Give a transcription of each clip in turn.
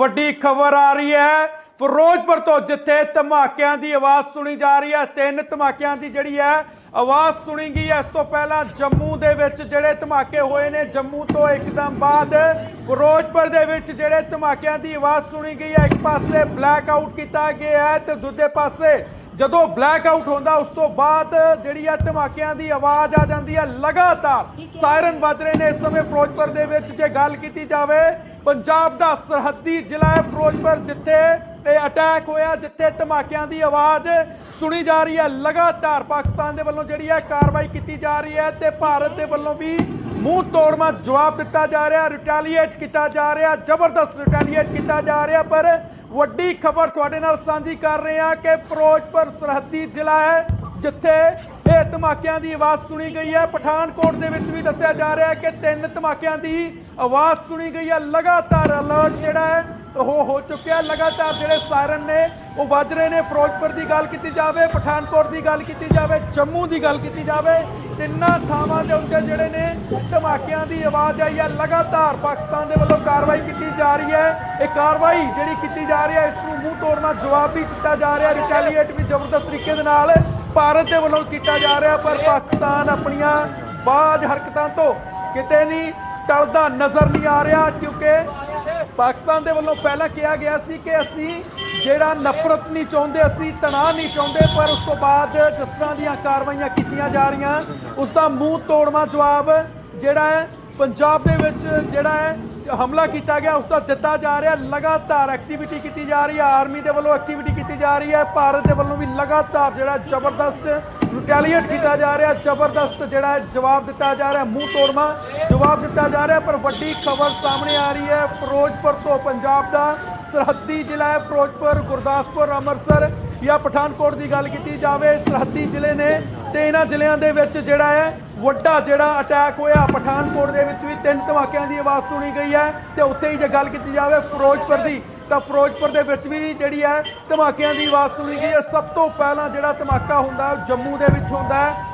ਵੱਡੀ ਖਬਰ ਆ ਰਹੀ ਹੈ। ਫਿਰੋਜ਼ਪੁਰ ਤੋਂ ਜਿੱਥੇ ਧਮਾਕਿਆਂ ਦੀ ਆਵਾਜ਼ ਸੁਣੀ ਜਾ ਰਹੀ ਹੈ, ਤਿੰਨ ਧਮਾਕਿਆਂ ਦੀ ਜਿਹੜੀ ਹੈ ਆਵਾਜ਼ ਸੁਣੀ ਗਈ ਹੈ। ਇਸ ਤੋਂ ਪਹਿਲਾਂ ਜੰਮੂ ਦੇ ਵਿੱਚ ਜਿਹੜੇ ਧਮਾਕੇ ਹੋਏ ਨੇ, ਜੰਮੂ ਤੋਂ ਇੱਕਦਮ ਬਾਅਦ ਫਿਰੋਜ਼ਪੁਰ ਦੇ ਵਿੱਚ ਜਿਹੜੇ ਧਮਾਕਿਆਂ ਦੀ ਆਵਾਜ਼ ਸੁਣੀ ਗਈ ਹੈ, ਇੱਕ ਪਾਸੇ ਬਲੈਕ ਆਊਟ ਕੀਤਾ ਗਿਆ ਹੈ ਤੇ ਦੂਜੇ ਪਾਸੇ ਜਦੋਂ ਬਲੈਕ ਆਊਟ ਹੁੰਦਾ, ਉਸ ਤੋਂ ਬਾਅਦ ਜਿਹੜੀ ਹੈ ਧਮਾਕਿਆਂ ਦੀ ਆਵਾਜ਼ ਆ ਜਾਂਦੀ ਹੈ। ਲਗਾਤਾਰ ਸਾਇਰਨ ਵੱਜ ਰਹੇ ਨੇ ਇਸ ਸਮੇਂ ਫਿਰੋਜ਼ਪੁਰ ਦੇ ਵਿੱਚ। ਜੇ ਗੱਲ ਕੀਤੀ ਜਾਵੇ ਪੰਜਾਬ ਦਾ ਸਰਹੱਦੀ ਜ਼ਿਲ੍ਹਾ ਹੈ ਫਿਰੋਜ਼ਪੁਰ, ਜਿੱਥੇ ਇਹ ਅਟੈਕ ਹੋਇਆ, ਜਿੱਥੇ ਧਮਾਕਿਆਂ ਦੀ ਆਵਾਜ਼ ਸੁਣੀ ਜਾ ਰਹੀ ਹੈ। ਲਗਾਤਾਰ ਪਾਕਿਸਤਾਨ ਦੇ ਵੱਲੋਂ ਜਿਹੜੀ ਹੈ ਕਾਰਵਾਈ ਕੀਤੀ ਜਾ ਰਹੀ ਹੈ ਤੇ ਭਾਰਤ ਦੇ ਵੱਲੋਂ ਵੀ ਮੂੰਹ ਤੋੜਮਾ ਜਵਾਬ ਦਿੱਤਾ ਜਾ ਰਿਹਾ ਰਿਟੈਲੀਏਟ ਕੀਤਾ ਜਾ ਰਿਹਾ, ਜ਼ਬਰਦਸਤ ਰਿਟੈਲੀਏਟ ਕੀਤਾ ਜਾ ਰਿਹਾ। ਪਰ ਵੱਡੀ ਖਬਰ ਤੁਹਾਡੇ ਨਾਲ ਸਾਂਝੀ ਕਰ ਰਹੇ ਹਾਂ ਕਿ ਫਿਰੋਜ਼ਪੁਰ ਸਰਹੱਦੀ ਜ਼ਿਲ੍ਹਾ ਹੈ ਜਿੱਥੇ ਇਹ ਧਮਾਕਿਆਂ ਦੀ ਆਵਾਜ਼ ਸੁਣੀ ਗਈ ਹੈ, ਪਠਾਨਕੋਟ ਦੇ ਵਿੱਚ ਵੀ ਦੱਸਿਆ ਜਾ ਰਿਹਾ ਹੈ ਕਿ ਤਿੰਨ ਧਮਾਕਿਆਂ ਦੀ ਆਵਾਜ਼ ਸੁਣੀ ਗਈ ਹੈ। ਲਗਾਤਾਰ ਅਲਰਟ ਜਿਹੜਾ ਹੈ, ਉਹ ਹੋ ਚੁੱਕਿਆ ਲਗਾਤਾਰ ਜਿਹੜੇ ਸਾਇਰਨ ਨੇ, ਉਹ ਵੱਜ ਰਹੇ ਨੇ। ਫਿਰੋਜ਼ਪੁਰ ਦੀ ਗੱਲ ਕੀਤੀ ਜਾਵੇ, ਪਠਾਨਕੋਟ ਦੀ ਗੱਲ ਕੀਤੀ ਜਾਵੇ, ਜੰਮੂ ਦੀ ਗੱਲ ਕੀਤੀ ਜਾਵੇ, ਤਿੰਨਾਂ ਥਾਵਾਂ ਦੇ ਉੱਤੇ ਜਿਹੜੇ ਨੇ ਧਮਾਕਿਆਂ ਦੀ ਆਵਾਜ਼ ਆਈ ਹੈ। ਲਗਾਤਾਰ ਪਾਕਿਸਤਾਨ ਦੇ ਵੱਲੋਂ ਕਾਰਵਾਈ ਕੀਤੀ ਜਾ ਰਹੀ ਹੈ। ਇਹ ਕਾਰਵਾਈ ਜਿਹੜੀ ਕੀਤੀ ਜਾ ਰਹੀ ਹੈ, ਇਸ ਨੂੰ ਮੂੰਹ ਤੋੜਨਾ ਜਵਾਬ ਵੀ ਦਿੱਤਾ ਜਾ ਰਿਹਾ ਰਿਟੈਲੀਏਟ ਵੀ ਜ਼ਬਰਦਸਤ ਤਰੀਕੇ ਦੇ ਨਾਲ ਭਾਰਤ ਦੇ ਵੱਲੋਂ ਕੀਤਾ ਜਾ ਰਿਹਾ, ਪਰ ਪਾਕਿਸਤਾਨ ਆਪਣੀਆਂ ਬਾਜ਼ ਹਰਕਤਾਂ ਤੋਂ ਕਿਤੇ ਨਹੀਂ ਟਲਦਾ, ਨਜ਼ਰ ਨਹੀਂ ਆ ਰਿਹਾ, ਕਿਉਂਕਿ ਪਾਕਿਸਤਾਨ ਦੇ ਵੱਲੋਂ ਪਹਿਲਾਂ ਕਿਹਾ ਗਿਆ ਸੀ ਕਿ ਅਸੀਂ ਜਿਹੜਾ ਨਫ਼ਰਤ ਨਹੀਂ ਚਾਹੁੰਦੇ, ਅਸੀਂ ਤਣਾਅ ਨਹੀਂ ਚਾਹੁੰਦੇ, ਪਰ ਉਸ ਤੋਂ ਬਾਅਦ ਜਿਸ ਤਰ੍ਹਾਂ ਦੀਆਂ ਕਾਰਵਾਈਆਂ ਕੀਤੀਆਂ ਜਾ ਰਹੀਆਂ ਉਸ ਦਾ ਮੂੰਹ ਤੋੜਵਾ ਜਵਾਬ ਜਿਹੜਾ ਹੈ, ਪੰਜਾਬ ਦੇ ਵਿੱਚ ਜਿਹੜਾ ਹੈ ਹਮਲਾ ਕੀਤਾ ਗਿਆ ਉਸ ਦਾ ਦਿੱਤਾ ਜਾ ਰਿਹਾ, ਲਗਾਤਾਰ ਐਕਟੀਵਿਟੀ ਕੀਤੀ ਜਾ ਰਹੀ ਹੈ ਆਰਮੀ ਦੇ ਵੱਲੋਂ ਐਕਟੀਵਿਟੀ ਕੀਤੀ ਜਾ ਰਹੀ ਹੈ, ਭਾਰਤ ਦੇ ਵੱਲੋਂ ਵੀ ਲਗਾਤਾਰ ਜਿਹੜਾ ਜ਼ਬਰਦਸਤ ਰਿਟੈਲੀਏਟ ਕੀਤਾ ਜਾ ਰਿਹਾ, ਜ਼ਬਰਦਸਤ ਜਿਹੜਾ ਹੈ ਜਵਾਬ ਦਿੱਤਾ ਜਾ ਰਿਹਾ, ਮੂੰਹ ਤੋੜਵਾ ਜਵਾਬ ਦਿੱਤਾ ਜਾ ਰਿਹਾ, ਪਰ ਵੱਡੀ ਖਬਰ ਸਾਹਮਣੇ ਆ ਰਹੀ ਹੈ ਫਿਰੋਜ਼ਪੁਰ ਤੋਂ ਪੰਜਾਬ ਦਾ, ਸਰਹੱਦੀ ਜ਼ਿਲ੍ਹਾ ਹੈ ਫਿਰੋਜ਼ਪੁਰ, ਗੁਰਦਾਸਪੁਰ, ਅੰਮ੍ਰਿਤਸਰ, ਜਾਂ ਪਠਾਨਕੋਟ ਦੀ ਗੱਲ ਕੀਤੀ ਜਾਵੇ, ਸਰਹੱਦੀ ਜ਼ਿਲ੍ਹੇ ਨੇ ਤੇ ਇਹਨਾਂ ਜ਼ਿਲ੍ਹਿਆਂ ਦੇ ਵਿੱਚ ਜਿਹੜਾ ਹੈ ਵੱਡਾ ਜਿਹੜਾ ਅਟੈਕ ਹੋਇਆ, ਪਠਾਨਕੋਟ ਦੇ ਵਿੱਚ ਵੀ ਤਿੰਨ ਧਮਾਕਿਆਂ ਦੀ ਆਵਾਜ਼ ਸੁਣੀ ਗਈ ਹੈ, ਤੇ ਉੱਥੇ ਹੀ ਜੇ ਗੱਲ ਕੀਤੀ ਜਾਵੇ ਫਿਰੋਜ਼ਪੁਰ ਦੀ ਤਾਂ ਫਿਰੋਜ਼ਪੁਰ ਦੇ ਵਿੱਚ ਵੀ ਜਿਹੜੀ ਹੈ ਧਮਾਕਿਆਂ ਦੀ ਆਵਾਜ਼ ਸੁਣੀ ਗਈ ਹੈ। ਸਭ ਤੋਂ ਪਹਿਲਾਂ ਜਿਹੜਾ ਧਮਾਕਾ ਹੁੰਦਾ ਉਹ ਜੰਮੂ ਦੇ ਵਿੱਚ ਹੁੰਦਾ ਹੈ।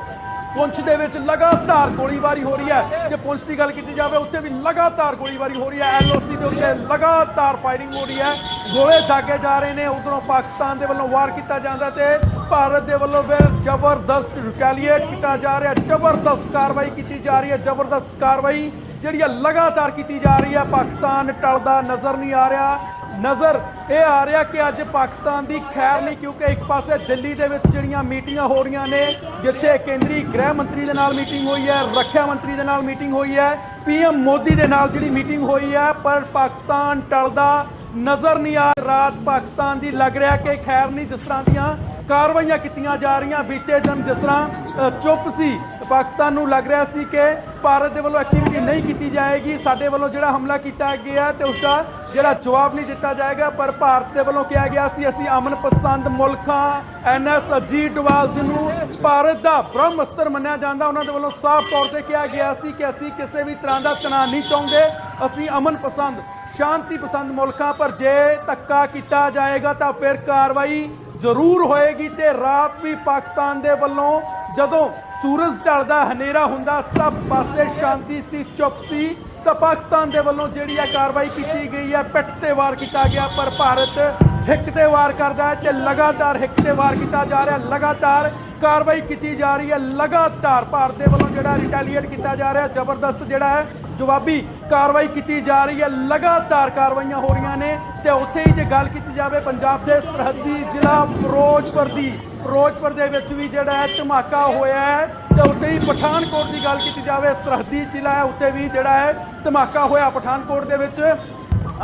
ਪੁੰਛ ਦੇ ਵਿੱਚ ਲਗਾਤਾਰ ਗੋਲੀਬਾਰੀ ਹੋ ਰਹੀ ਹੈ। ਜੇ ਪੁੰਛ ਦੀ ਗੱਲ ਕੀਤੀ ਜਾਵੇ, ਉੱਥੇ ਵੀ ਲਗਾਤਾਰ ਗੋਲੀਬਾਰੀ ਹੋ ਰਹੀ ਹੈ। ਐਲਓਸੀ ਦੇ ਉੱਤੇ ਲਗਾਤਾਰ ਫਾਇਰਿੰਗ ਹੋ ਰਹੀ ਹੈ। ਗੋਲੇ ਦਾਗੇ ਜਾ ਰਹੇ ਨੇ। ਉਧਰੋਂ ਪਾਕਿਸਤਾਨ ਦੇ ਵੱਲੋਂ ਵਾਰ ਕੀਤਾ ਜਾਂਦਾ ਤੇ ਭਾਰਤ ਦੇ ਵੱਲੋਂ ਫਿਰ ਜ਼ਬਰਦਸਤ ਰਿਟੈਲੀਏਟ ਕੀਤਾ ਜਾ ਰਿਹਾ। ਜ਼ਬਰਦਸਤ ਕਾਰਵਾਈ ਕੀਤੀ ਜਾ ਰਹੀ ਹੈ। ਜ਼ਬਰਦਸਤ ਕਾਰਵਾਈ ਜਿਹੜੀ ਹੈ ਲਗਾਤਾਰ ਕੀਤੀ ਜਾ ਰਹੀ ਹੈ। ਪਾਕਿਸਤਾਨ ਟਲਦਾ ਨਜ਼ਰ ਨਹੀਂ ਆ ਰਿਹਾ। ਨਜ਼ਰ ਇਹ ਆ ਰਿਹਾ ਕਿ ਅੱਜ ਪਾਕਿਸਤਾਨ ਦੀ ਖੈਰ ਨਹੀਂ, ਕਿਉਂਕਿ ਇੱਕ ਪਾਸੇ ਦਿੱਲੀ ਦੇ ਵਿੱਚ ਜਿਹੜੀਆਂ ਮੀਟਿੰਗਾਂ ਹੋ ਰਹੀਆਂ ਨੇ, ਜਿੱਥੇ ਕੇਂਦਰੀ ਗ੍ਰਹਿ ਮੰਤਰੀ ਦੇ ਨਾਲ ਮੀਟਿੰਗ ਹੋਈ ਹੈ, ਰੱਖਿਆ ਮੰਤਰੀ ਦੇ ਨਾਲ ਮੀਟਿੰਗ ਹੋਈ ਹੈ ਪੀਐਮ ਮੋਦੀ ਦੇ ਨਾਲ ਜਿਹੜੀ ਮੀਟਿੰਗ ਹੋਈ ਹੈ, ਪਰ ਪਾਕਿਸਤਾਨ ਟਲਦਾ ਨਜ਼ਰ ਨਹੀਂ ਆ ਰਾਤ ਪਾਕਿਸਤਾਨ ਦੀ ਲੱਗ ਰਿਹਾ ਕਿ ਖੈਰ ਨਹੀਂ, ਜਿਸ ਤਰ੍ਹਾਂ ਦੀਆਂ ਕਾਰਵਾਈਆਂ ਕੀਤੀਆਂ ਜਾ ਰਹੀਆਂ, ਬੀਤੇ ਦਿਨ ਜਿਸ ਤਰ੍ਹਾਂ ਚੁੱਪ ਸੀ। ਪਾਕਿਸਤਾਨ ਨੂੰ ਲੱਗ ਰਿਹਾ ਸੀ ਕਿ ਭਾਰਤ ਦੇ ਵੱਲੋਂ ਐਕਟੀਵਿਟੀ ਨਹੀਂ ਕੀਤੀ ਜਾਏਗੀ। ਸਾਡੇ ਵੱਲੋਂ ਜਿਹੜਾ ਹਮਲਾ ਕੀਤਾ ਗਿਆ ਤੇ ਉਸ ਦਾ ਜਿਹੜਾ ਜਵਾਬ ਨਹੀਂ ਦਿੱਤਾ ਜਾਏਗਾ, ਪਰ ਭਾਰਤ ਦੇ ਵੱਲੋਂ ਕਿਹਾ ਗਿਆ ਸੀ, ਅਸੀਂ ਅਮਨ ਪਸੰਦ ਮੁਲਕਾਂ ਐਨਐਸ ਅਜੀਤ ਡੋਵਾਲ, ਜਿਹਨੂੰ ਭਾਰਤ ਦਾ ਬ੍ਰਹਮਸਤਰ ਮੰਨਿਆ ਜਾਂਦਾ, ਉਹਨਾਂ ਦੇ ਵੱਲੋਂ ਸਾਫ਼ ਤੌਰ ਤੇ ਕਿਹਾ ਗਿਆ ਸੀ ਕਿ ਅਸੀਂ ਕਿਸੇ ਵੀ ਤਰ੍ਹਾਂ ਦਾ ਤਣਾਅ ਨਹੀਂ ਚਾਹੁੰਦੇ। ਅਸੀਂ ਅਮਨ ਪਸੰਦ ਸ਼ਾਂਤੀ ਪਸੰਦ ਮੁਲਕਾਂ ਪਰ ਜੇ ਧੱਕਾ ਕੀਤਾ ਜਾਏਗਾ ਤਾਂ ਫਿਰ ਕਾਰਵਾਈ ਜ਼ਰੂਰ ਹੋਏਗੀ ਤੇ ਰਾਤ ਵੀ ਪਾਕਿਸਤਾਨ ਦੇ ਵੱਲੋਂ ਜਦੋਂ ਸੂਰਜ ਢਲਦਾ, ਹਨੇਰਾ ਹੁੰਦਾ, ਸਭ ਪਾਸੇ ਸ਼ਾਂਤੀ ਸੀ, ਚੁੱਪ ਸੀ, ਤਾਂ ਪਾਕਿਸਤਾਨ ਦੇ ਵੱਲੋਂ ਜਿਹੜੀ ਹੈ ਕਾਰਵਾਈ ਕੀਤੀ ਗਈ ਹੈ, ਪਿੱਠ ਤੇ ਵਾਰ ਕੀਤਾ ਗਿਆ, ਪਰ ਭਾਰਤ ਹਿੱਕ ਤੇ ਵਾਰ ਕਰਦਾ ਹੈ ਤੇ ਲਗਾਤਾਰ ਹਿੱਕ ਤੇ ਵਾਰ ਕੀਤਾ ਜਾ ਰਿਹਾ। ਲਗਾਤਾਰ ਕਾਰਵਾਈ ਕੀਤੀ ਜਾ ਰਹੀ ਹੈ। ਲਗਾਤਾਰ ਭਾਰਤ ਦੇ ਵੱਲੋਂ ਜਿਹੜਾ ਰਿਟੈਲੀਏਟ ਕੀਤਾ ਜਾ ਰਿਹਾ, ਜ਼ਬਰਦਸਤ ਜਿਹੜਾ ਹੈ, ਜਵਾਬੀ ਕਾਰਵਾਈ ਕੀਤੀ ਜਾ ਰਹੀ ਹੈ। ਲਗਾਤਾਰ ਕਾਰਵਾਈਆਂ ਹੋ ਰਹੀਆਂ ਨੇ ਤੇ ਉੱਥੇ ਹੀ ਜੇ ਗੱਲ ਕੀਤੀ ਜਾਵੇ ਪੰਜਾਬ ਦੇ ਸਰਹੱਦੀ ਜ਼ਿਲ੍ਹਾ ਫਿਰੋਜ਼ਪੁਰ ਦੀ, ਫਿਰੋਜ਼ਪੁਰ ਦੇ ਵਿੱਚ ਵੀ ਜਿਹੜਾ ਹੈ ਧਮਾਕਾ ਹੋਇਆ ਹੈ ਤੇ ਉੱਥੇ ਹੀ ਪਠਾਨਕੋਟ ਦੀ ਗੱਲ ਕੀਤੀ ਜਾਵੇ, ਸਰਹੱਦੀ ਜ਼ਿਲ੍ਹਾ ਹੈ, ਉੱਥੇ ਵੀ ਜਿਹੜਾ ਹੈ ਧਮਾਕਾ ਹੋਇਆ ਪਠਾਨਕੋਟ ਦੇ ਵਿੱਚ।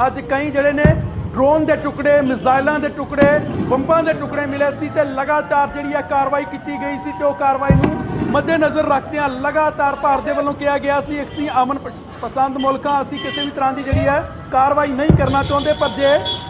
ਅੱਜ ਕਈ ਜਿਹੜੇ ਨੇ ਡਰੋਨ ਦੇ ਟੁਕੜੇ, ਮਿਜ਼ਾਈਲਾਂ ਦੇ ਟੁਕੜੇ, ਬੰਬਾਂ ਦੇ ਟੁਕੜੇ ਮਿਲੇ ਸੀ ਤੇ ਲਗਾਤਾਰ ਜਿਹੜੀ ਹੈ ਕਾਰਵਾਈ ਕੀਤੀ ਗਈ ਸੀ ਤੇ ਉਹ ਕਾਰਵਾਈ ਨੂੰ ਮੱਦੇਨਜ਼ਰ ਰੱਖਦਿਆਂ ਲਗਾਤਾਰ ਭਾਰਤ ਦੇ ਵੱਲੋਂ ਕਿਹਾ ਗਿਆ ਸੀ ਅਸੀਂ ਅਮਨ ਪਸ- ਪਸੰਦ ਮੁਲਕਾਂ, ਅਸੀਂ ਕਿਸੇ ਵੀ ਤਰ੍ਹਾਂ ਦੀ ਜਿਹੜੀ ਹੈ ਕਾਰਵਾਈ ਨਹੀਂ ਕਰਨਾ ਚਾਹੁੰਦੇ, ਪਰ ਜੇ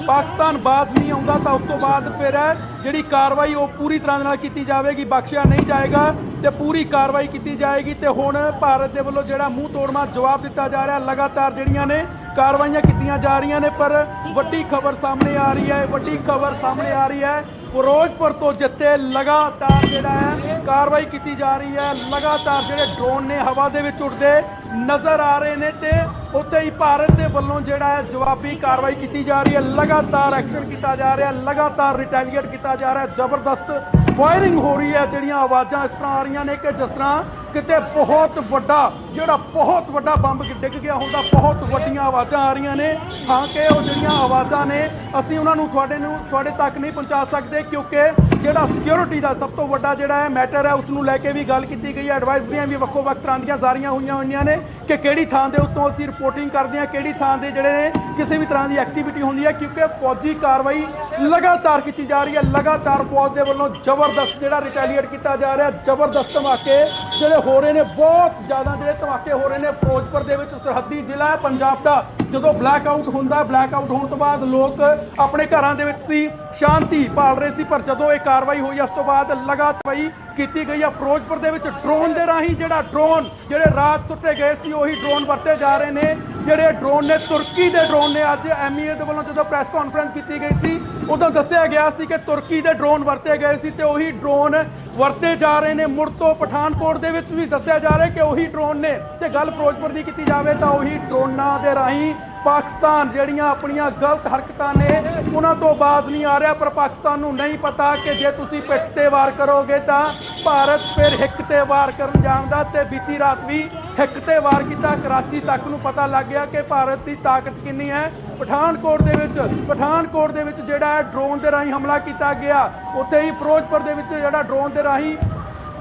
ਪਾਕਿਸਤਾਨ ਬਾਜ਼ ਨਹੀਂ ਆਉਂਦਾ ਤਾਂ ਉਸ ਤੋਂ ਬਾਅਦ ਫਿਰ ਜਿਹੜੀ ਕਾਰਵਾਈ ਉਹ ਪੂਰੀ ਤਰ੍ਹਾਂ ਦੇ ਨਾਲ ਕੀਤੀ ਜਾਵੇਗੀ, ਬਖਸ਼ਿਆ ਨਹੀਂ ਜਾਏਗਾ ਤੇ ਪੂਰੀ ਕਾਰਵਾਈ ਕੀਤੀ ਜਾਏਗੀ ਤੇ ਹੁਣ ਭਾਰਤ ਦੇ ਵੱਲੋਂ ਜਿਹੜਾ ਮੂੰਹ ਤੋੜਮਾ ਜਵਾਬ ਦਿੱਤਾ ਜਾ ਰਿਹਾ, ਲਗਾਤਾਰ ਜਿਹੜੀਆਂ ਨੇ ਕਾਰਵਾਈਆਂ ਕੀਤੀਆਂ ਜਾ ਰਹੀਆਂ ਨੇ ਪਰ ਵੱਡੀ ਖਬਰ ਸਾਹਮਣੇ ਆ ਰਹੀ ਹੈ ਵੱਡੀ ਖਬਰ ਸਾਹਮਣੇ ਆ ਰਹੀ ਹੈ। ਫਿਰੋਜ਼ਪੁਰ ਤੋਂ ਜਿੱਥੇ ਲਗਾਤਾਰ ਜਿਹੜਾ ਹੈ ਕਾਰਵਾਈ ਕੀਤੀ ਜਾ ਰਹੀ ਹੈ। ਲਗਾਤਾਰ ਜਿਹੜੇ ਡਰੋਨ ਨੇ ਹਵਾ ਦੇ ਵਿੱਚ ਉੱਡਦੇ ਨਜ਼ਰ ਆ ਰਹੇ ਨੇ ਤੇ ਉੱਥੇ ਹੀ ਭਾਰਤ ਦੇ ਵੱਲੋਂ ਜਿਹੜਾ ਹੈ ਜਵਾਬੀ ਕਾਰਵਾਈ ਕੀਤੀ ਜਾ ਰਹੀ ਹੈ। ਲਗਾਤਾਰ ਐਕਸ਼ਨ ਕੀਤਾ ਜਾ ਰਿਹਾ ਹੈ ਲਗਾਤਾਰ ਰਿਟੈਲੀਏਟ ਕੀਤਾ ਜਾ ਰਿਹਾ ਹੈ ਜ਼ਬਰਦਸਤ ਫਾਇਰਿੰਗ ਹੋ ਰਹੀ ਹੈ। ਜਿਹੜੀਆਂ ਆਵਾਜ਼ਾਂ ਇਸ ਤਰ੍ਹਾਂ ਆ ਰਹੀਆਂ ਨੇ ਕਿ ਜਿਸ ਤਰ੍ਹਾਂ ਕਿਤੇ ਬਹੁਤ ਵੱਡਾ, ਜਿਹੜਾ ਬਹੁਤ ਵੱਡਾ ਬੰਬ ਡਿੱਗ ਗਿਆ ਹੁੰਦਾ, ਬਹੁਤ ਵੱਡੀਆਂ ਆਵਾਜ਼ਾਂ ਆ ਰਹੀਆਂ ਨੇ। ਹਾਂ ਕਿ ਉਹ ਜਿਹੜੀਆਂ ਆਵਾਜ਼ਾਂ ਨੇ, ਅਸੀਂ ਉਹਨਾਂ ਨੂੰ ਤੁਹਾਡੇ ਨੂੰ, ਤੁਹਾਡੇ ਤੱਕ ਨਹੀਂ ਪਹੁੰਚਾ ਸਕਦੇ, ਕਿਉਂਕਿ ਜਿਹੜਾ ਸਿਕਿਉਰਿਟੀ ਦਾ ਸਭ ਤੋਂ ਵੱਡਾ ਜਿਹੜਾ ਹੈ ਮੈਟਰ ਹੈ ਉਸ ਨੂੰ ਲੈ ਕੇ ਵੀ ਗੱਲ ਕੀਤੀ ਗਈ ਹੈ। ਐਡਵਾਈਜ਼ਰੀਆਂ ਵੀ ਵੱਖੋ ਵੱਖ ਤਰ੍ਹਾਂ ਦੀਆਂ ਜਾਰੀਆਂ ਹੋਈਆਂ ਹੋਈਆਂ ਨੇ ਕਿ ਕਿਹੜੀ ਥਾਂ ਦੇ ਉੱਤੋਂ ਅਸੀਂ ਰਿਪੋਰਟਿੰਗ ਕਰਦੇ ਹਾਂ, ਕਿਹੜੀ ਥਾਂ ਦੇ ਜਿਹੜੇ ਨੇ ਕਿਸੇ ਵੀ ਤਰ੍ਹਾਂ ਦੀ ਐਕਟੀਵਿਟੀ ਹੁੰਦੀ ਹੈ, ਕਿਉਂਕਿ ਫੌਜੀ ਕਾਰਵਾਈ ਲਗਾਤਾਰ ਕੀਤੀ ਜਾ ਰਹੀ ਹੈ। ਲਗਾਤਾਰ ਫੌਜ ਦੇ ਵੱਲੋਂ ਜ਼ਬਰਦਸਤ ਜਿਹੜਾ ਰਿਟੈਲੀਏਟ ਕੀਤਾ ਜਾ ਰਿਹਾ, ਜ਼ਬਰਦਸਤ ਧਮਾਕੇ ਜਿਹੜੇ ਹੋ ਰਹੇ ਨੇ ਬਹੁਤ ਜ਼ਿਆਦਾ ਜਿਹੜੇ ਧਮਾਕੇ ਹੋ ਰਹੇ ਨੇ ਫਿਰੋਜ਼ਪੁਰ ਦੇ ਵਿੱਚ ਸਰਹੱਦੀ ਜ਼ਿਲ੍ਹਾ ਪੰਜਾਬ ਦਾ। ਜਦੋਂ ਬਲੈਕ ਆਊਟ ਹੁੰਦਾ ਬਲੈਕ ਆਊਟ ਹੋਣ ਤੋਂ ਬਾਅਦ ਲੋਕ ਆਪਣੇ ਘਰਾਂ ਦੇ ਵਿੱਚ ਸੀ, ਸ਼ਾਂਤੀ ਭਾਲ ਰਹੇ ਸੀ, ਪਰ ਜਦੋਂ ਇਹ ਕਾਰਵਾਈ ਹੋਈ, ਉਸ ਤੋਂ ਬਾਅਦ ਲਗਾਤਾਰ ਕੀਤੀ ਗਈ ਹੈ ਫਿਰੋਜ਼ਪੁਰ ਦੇ ਵਿੱਚ ਡਰੋਨ ਦੇ ਰਾਹੀਂ ਜਿਹੜਾ ਡਰੋਨ ਜਿਹੜੇ ਰਾਤ ਸੁੱਟੇ ਗਏ ਸੀ, ਉਹੀ ਡਰੋਨ ਵਰਤੇ ਜਾ ਰਹੇ ਨੇ। ਜਿਹੜੇ ਡਰੋਨ ਨੇ, ਤੁਰਕੀ ਦੇ ਡਰੋਨ ਨੇ ਅੱਜ ਐਮਈਏ ਦੇ ਵੱਲੋਂ ਜਦੋਂ ਪ੍ਰੈਸ ਕਾਨਫਰੰਸ ਕੀਤੀ ਗਈ ਸੀ, ਉਦੋਂ ਦੱਸਿਆ ਗਿਆ ਸੀ ਕਿ ਤੁਰਕੀ ਦੇ ਡਰੋਨ ਵਰਤੇ ਗਏ ਸੀ ਤੇ ਉਹੀ ਡਰੋਨ ਵਰਤੇ ਜਾ ਰਹੇ ਨੇ। ਮੁੜ ਤੋਂ ਪਠਾਨਕੋਟ ਦੇ ਵਿੱਚ ਵੀ ਦੱਸਿਆ ਜਾ ਰਿਹਾ ਕਿ ਉਹੀ ਡਰੋਨ ਨੇ। ਤੇ ਗੱਲ ਫਿਰੋਜ਼ਪੁਰ ਦੀ ਕੀਤੀ ਜਾਵੇ ਤਾਂ ਉਹੀ ਡਰੋਨਾਂ ਦੇ ਰਾਹੀਂ ਪਾਕਿਸਤਾਨ ਜਿਹੜੀਆਂ ਆਪਣੀਆਂ ਗਲਤ ਹਰਕਤਾਂ ਨੇ, ਉਹਨਾਂ ਤੋਂ ਬਾਜ਼ ਨਹੀਂ ਆ ਰਿਹਾ, ਪਰ ਪਾਕਿਸਤਾਨ ਨੂੰ ਨਹੀਂ ਪਤਾ ਕਿ ਜੇ ਤੁਸੀਂ ਪਿੱਠ ਤੇ ਵਾਰ ਕਰੋਗੇ ਤਾਂ ਭਾਰਤ ਫਿਰ ਹਿੱਕ ਤੇ ਵਾਰ ਕਰਨ ਜਾਣਦਾ ਤੇ ਬੀਤੀ ਰਾਤ ਵੀ ਹਿੱਕ ਤੇ ਵਾਰ ਕੀਤਾ। ਕਰਾਚੀ ਤੱਕ ਨੂੰ ਪਤਾ ਲੱਗ ਗਿਆ ਕਿ ਭਾਰਤ ਦੀ ਤਾਕਤ ਕਿੰਨੀ ਹੈ। ਪਠਾਨਕੋਟ ਦੇ ਵਿੱਚ, ਪਠਾਨਕੋਟ ਦੇ ਵਿੱਚ ਜਿਹੜਾ ਹੈ ਡਰੋਨ ਦੇ ਰਾਹੀਂ ਹਮਲਾ ਕੀਤਾ ਗਿਆ। ਉੱਥੇ ਹੀ ਫਿਰੋਜ਼ਪੁਰ ਦੇ ਵਿੱਚ ਜਿਹੜਾ ਡਰੋਨ ਦੇ ਰਾਹੀਂ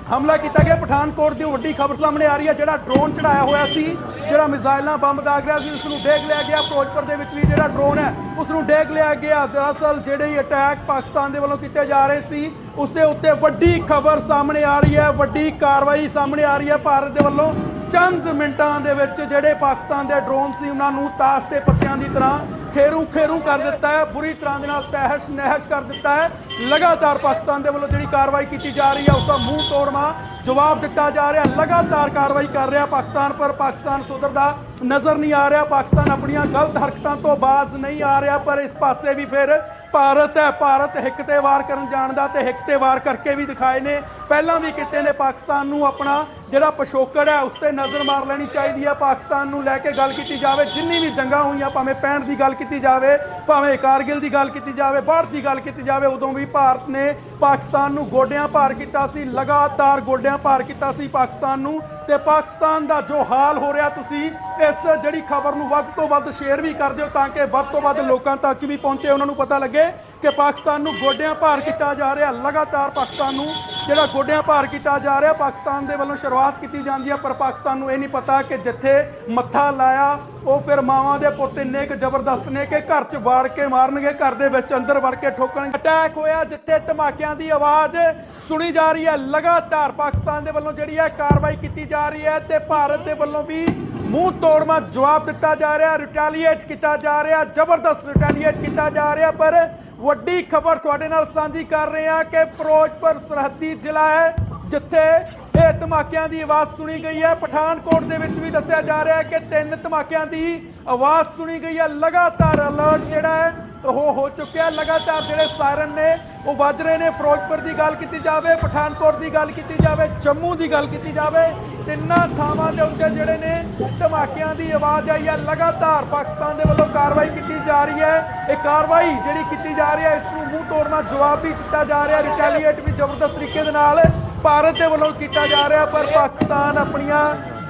ਹਮਲਾ ਕੀਤਾ ਗਿਆ। ਪਠਾਨਕੋਟ ਦੀ ਵੱਡੀ ਖਬਰ ਸਾਹਮਣੇ ਆ ਰਹੀ ਹੈ, ਜਿਹੜਾ ਡਰੋਨ ਚੜਾਇਆ ਹੋਇਆ ਸੀ, ਜਿਹੜਾ ਮਿਜ਼ਾਈਲ ਬੰਬ ਦਾਗ ਰਿਹਾ ਸੀ ਉਸ ਨੂੰ ਡੇਗ ਲਿਆ ਗਿਆ। ਫਿਰੋਜ਼ਪੁਰ ਦੇ ਵਿੱਚ ਵੀ ਜਿਹੜਾ ਡਰੋਨ ਹੈ ਉਸ ਨੂੰ ਡੇਗ ਲਿਆ ਗਿਆ। ਦਰਅਸਲ, ਜਿਹੜੇ ਅਟੈਕ ਪਾਕਿਸਤਾਨ ਦੇ ਵੱਲੋਂ ਕੀਤੇ ਜਾ ਰਹੇ ਸੀ ਉਸ ਦੇ ਉੱਤੇ ਵੱਡੀ ਖਬਰ ਸਾਹਮਣੇ ਆ ਰਹੀ ਹੈ, ਵੱਡੀ ਕਾਰਵਾਈ ਸਾਹਮਣੇ ਆ ਰਹੀ ਹੈ ਭਾਰਤ ਦੇ ਵੱਲੋਂ। ਚੰਦ ਮਿੰਟਾਂ ਦੇ ਵਿੱਚ ਜਿਹੜੇ ਪਾਕਿਸਤਾਨ ਦੇ ਡਰੋਨ ਸੀ, ਉਹਨਾਂ ਨੂੰ ਤਾਸ਼ ਤੇ ਪੱਤਿਆਂ ਦੀ ਤਰ੍ਹਾਂ ਖੇਰੂ ਖੇਰੂ ਕਰ ਦਿੱਤਾ ਹੈ, ਬੁਰੀ ਤਰ੍ਹਾਂ ਦੇ ਨਾਲ ਤਹਿਸ਼ ਨਹਿਸ਼ ਕਰ ਦਿੱਤਾ ਹੈ। ਲਗਾਤਾਰ ਪਾਕਿਸਤਾਨ ਦੇ ਵੱਲੋਂ ਜਿਹੜੀ ਕਾਰਵਾਈ ਕੀਤੀ ਜਾ ਰਹੀ ਹੈ, ਉਸ ਦਾ ਮੂੰਹ ਤੋੜਵਾ। ਜਵਾਬ ਦਿੱਤਾ ਜਾ ਰਿਹਾ, ਲਗਾਤਾਰ ਕਾਰਵਾਈ ਕਰ ਰਿਹਾ ਪਾਕਿਸਤਾਨ, ਪਰ ਪਾਕਿਸਤਾਨ ਸੁਧਰਦਾ ਨਜ਼ਰ ਨਹੀਂ ਆ ਰਿਹਾ। ਪਾਕਿਸਤਾਨ ਆਪਣੀਆਂ ਗਲਤ ਹਰਕਤਾਂ ਤੋਂ ਬਾਜ਼ ਨਹੀਂ ਆ ਰਿਹਾ, ਪਰ ਇਸ ਪਾਸੇ ਵੀ ਫਿਰ ਭਾਰਤ ਹੈ। ਭਾਰਤ ਹਿੱਕ ਤੇ ਵਾਰ ਕਰਨ ਜਾਣਦਾ ਤੇ ਹਿੱਕ ਤੇ ਵਾਰ ਕਰਕੇ ਵੀ ਦਿਖਾਏ ਨੇ। ਪਹਿਲਾਂ ਵੀ ਕਿਤੇ ਨੇ, ਪਾਕਿਸਤਾਨ ਨੂੰ ਆਪਣਾ ਜਿਹੜਾ ਪਿਛੋਕੜ ਹੈ, ਉਸ ਤੇ ਨਜ਼ਰ ਮਾਰ ਲੈਣੀ ਚਾਹੀਦੀ ਹੈ। ਪਾਕਿਸਤਾਨ ਨੂੰ ਲੈ ਕੇ ਗੱਲ ਕੀਤੀ ਜਾਵੇ, ਜਿੰਨੀ ਵੀ ਜੰਗਾਂ ਹੋਈਆਂ, ਭਾਵੇਂ ਪੈਣ ਦੀ ਗੱਲ ਕੀਤੀ ਜਾਵੇ, ਭਾਵੇਂ ਕਾਰਗਿਲ ਦੀ ਗੱਲ ਕੀਤੀ ਜਾਵੇ ਬਾਹਰ ਦੀ ਗੱਲ ਕੀਤੀ ਜਾਵੇ, ਉਦੋਂ ਵੀ ਭਾਰਤ ਨੇ ਪਾਕਿਸਤਾਨ ਨੂੰ ਗੋਡਿਆਂ ਭਾਰ ਕੀਤਾ ਸੀ। ਲਗਾਤਾਰ ਗੋਡਿਆਂ ਭਾਰ ਕੀਤਾ ਸੀ ਪਾਕਿਸਤਾਨ ਨੂੰ ਤੇ ਪਾਕਿਸਤਾਨ ਦਾ ਜੋ ਹਾਲ ਹੋ ਰਿਹਾ ਤੁਸੀਂ ਇਸ ਜਿਹੜੀ ਖਬਰ ਨੂੰ ਵੱਧ ਤੋਂ ਵੱਧ ਸ਼ੇਅਰ ਵੀ ਕਰ ਦਿਓ ਤਾਂ ਕਿ ਵੱਧ ਤੋਂ ਵੱਧ ਲੋਕਾਂ ਤੱਕ ਵੀ ਪਹੁੰਚੇ, ਉਹਨਾਂ ਨੂੰ ਪਤਾ ਲੱਗੇ ਕਿ ਪਾਕਿਸਤਾਨ ਨੂੰ ਗੋਡਿਆਂ ਭਾਰ ਕੀਤਾ ਜਾ ਰਿਹਾ, ਲਗਾਤਾਰ ਪਾਕਿਸਤਾਨ ਨੂੰ ਜਿਹੜਾ ਗੋਡਿਆਂ ਭਾਰ ਕੀਤਾ ਜਾ ਰਿਹਾ, ਪਾਕਿਸਤਾਨ ਦੇ ਵੱਲੋਂ ਸ਼ੁਰੂਆਤ ਕੀਤੀ ਜਾਂਦੀ ਹੈ, ਪਰ ਪਾਕਿਸਤਾਨ ਨੂੰ ਇਹ ਨਹੀਂ ਪਤਾ ਕਿ ਜਿੱਥੇ ਮੱਥਾ ਲਾਇਆ ਉਹ ਫਿਰ ਮਾਵਾਂ ਦੇ ਪੁੱਤ ਇੰਨੇ ਕੁ ਜ਼ਬਰਦਸਤ ਨੇ ਕਿ ਘਰ 'ਚ ਵਾੜ ਕੇ ਮਾਰਨਗੇ, ਘਰ ਦੇ ਵਿੱਚ ਅੰਦਰ ਵੜ ਕੇ ਠੋਕਣਗੇ। ਅਟੈਕ ਹੋਇਆ ਜਿੱਥੇ ਧਮਾਕਿਆਂ ਦੀ ਆਵਾਜ਼ ਸੁਣੀ ਜਾ ਰਹੀ ਹੈ। ਲਗਾਤਾਰ ਪਾਕਿਸਤਾਨ ਦੇ ਵੱਲੋਂ ਜਿਹੜੀ ਹੈ ਕਾਰਵਾਈ ਕੀਤੀ ਜਾ ਰਹੀ ਹੈ ਤੇ ਭਾਰਤ ਦੇ ਵੱਲੋਂ ਵੀ ਮੂੰਹ ਤੋੜਮਾ ਜਵਾਬ ਦਿੱਤਾ ਜਾ ਰਿਹਾ ਰਿਟੈਲੀਏਟ ਕੀਤਾ ਜਾ ਰਿਹਾ, ਜ਼ਬਰਦਸਤ ਰਿਟੈਲੀਏਟ ਕੀਤਾ ਜਾ ਰਿਹਾ। ਪਰ ਵੱਡੀ ਖਬਰ ਤੁਹਾਡੇ ਨਾਲ ਸਾਂਝੀ ਕਰ ਰਹੇ ਹਾਂ ਕਿ ਫਿਰੋਜ਼ਪੁਰ ਸਰਹੱਦੀ ਜ਼ਿਲ੍ਹਾ ਹੈ। ਜਿੱਥੇ ਇਹ ਧਮਾਕਿਆਂ ਦੀ ਆਵਾਜ਼ ਸੁਣੀ ਗਈ ਹੈ, ਪਠਾਨਕੋਟ ਦੇ ਵਿੱਚ ਵੀ ਦੱਸਿਆ ਜਾ ਰਿਹਾ ਹੈ ਕਿ ਤਿੰਨ ਧਮਾਕਿਆਂ ਦੀ ਆਵਾਜ਼ ਸੁਣੀ ਗਈ ਹੈ। ਲਗਾਤਾਰ ਅਲਰਟ ਜਿਹੜਾ ਹੈ, ਉਹ ਹੋ ਚੁੱਕਿਆ ਲਗਾਤਾਰ ਜਿਹੜੇ ਸਾਇਰਨ ਨੇ, ਉਹ ਵੱਜ ਰਹੇ ਨੇ। ਫਿਰੋਜ਼ਪੁਰ ਦੀ ਗੱਲ ਕੀਤੀ ਜਾਵੇ, ਪਠਾਨਕੋਟ ਦੀ ਗੱਲ ਕੀਤੀ ਜਾਵੇ, ਜੰਮੂ ਦੀ ਗੱਲ ਕੀਤੀ ਜਾਵੇ, ਤਿੰਨਾਂ ਥਾਵਾਂ ਦੇ ਉੱਤੇ ਜਿਹੜੇ ਨੇ, ਧਮਾਕਿਆਂ ਦੀ ਆਵਾਜ਼ ਆਈ ਹੈ। ਲਗਾਤਾਰ ਪਾਕਿਸਤਾਨ ਦੇ ਵੱਲੋਂ ਕਾਰਵਾਈ ਕੀਤੀ ਜਾ ਰਹੀ ਹੈ। ਇਹ ਕਾਰਵਾਈ ਜਿਹੜੀ ਕੀਤੀ ਜਾ ਰਹੀ ਹੈ, ਇਸ ਨੂੰ ਮੂੰਹ ਤੋੜਨਾ ਜਵਾਬ ਵੀ ਦਿੱਤਾ ਜਾ ਰਿਹਾ ਰਿਟੈਲੀਏਟ ਵੀ ਜ਼ਬਰਦਸਤ ਤਰੀਕੇ ਦੇ ਨਾਲ ਭਾਰਤ ਦੇ ਵੱਲੋਂ ਕੀਤਾ ਜਾ ਰਿਹਾ, ਪਰ ਪਾਕਿਸਤਾਨ ਆਪਣੀਆਂ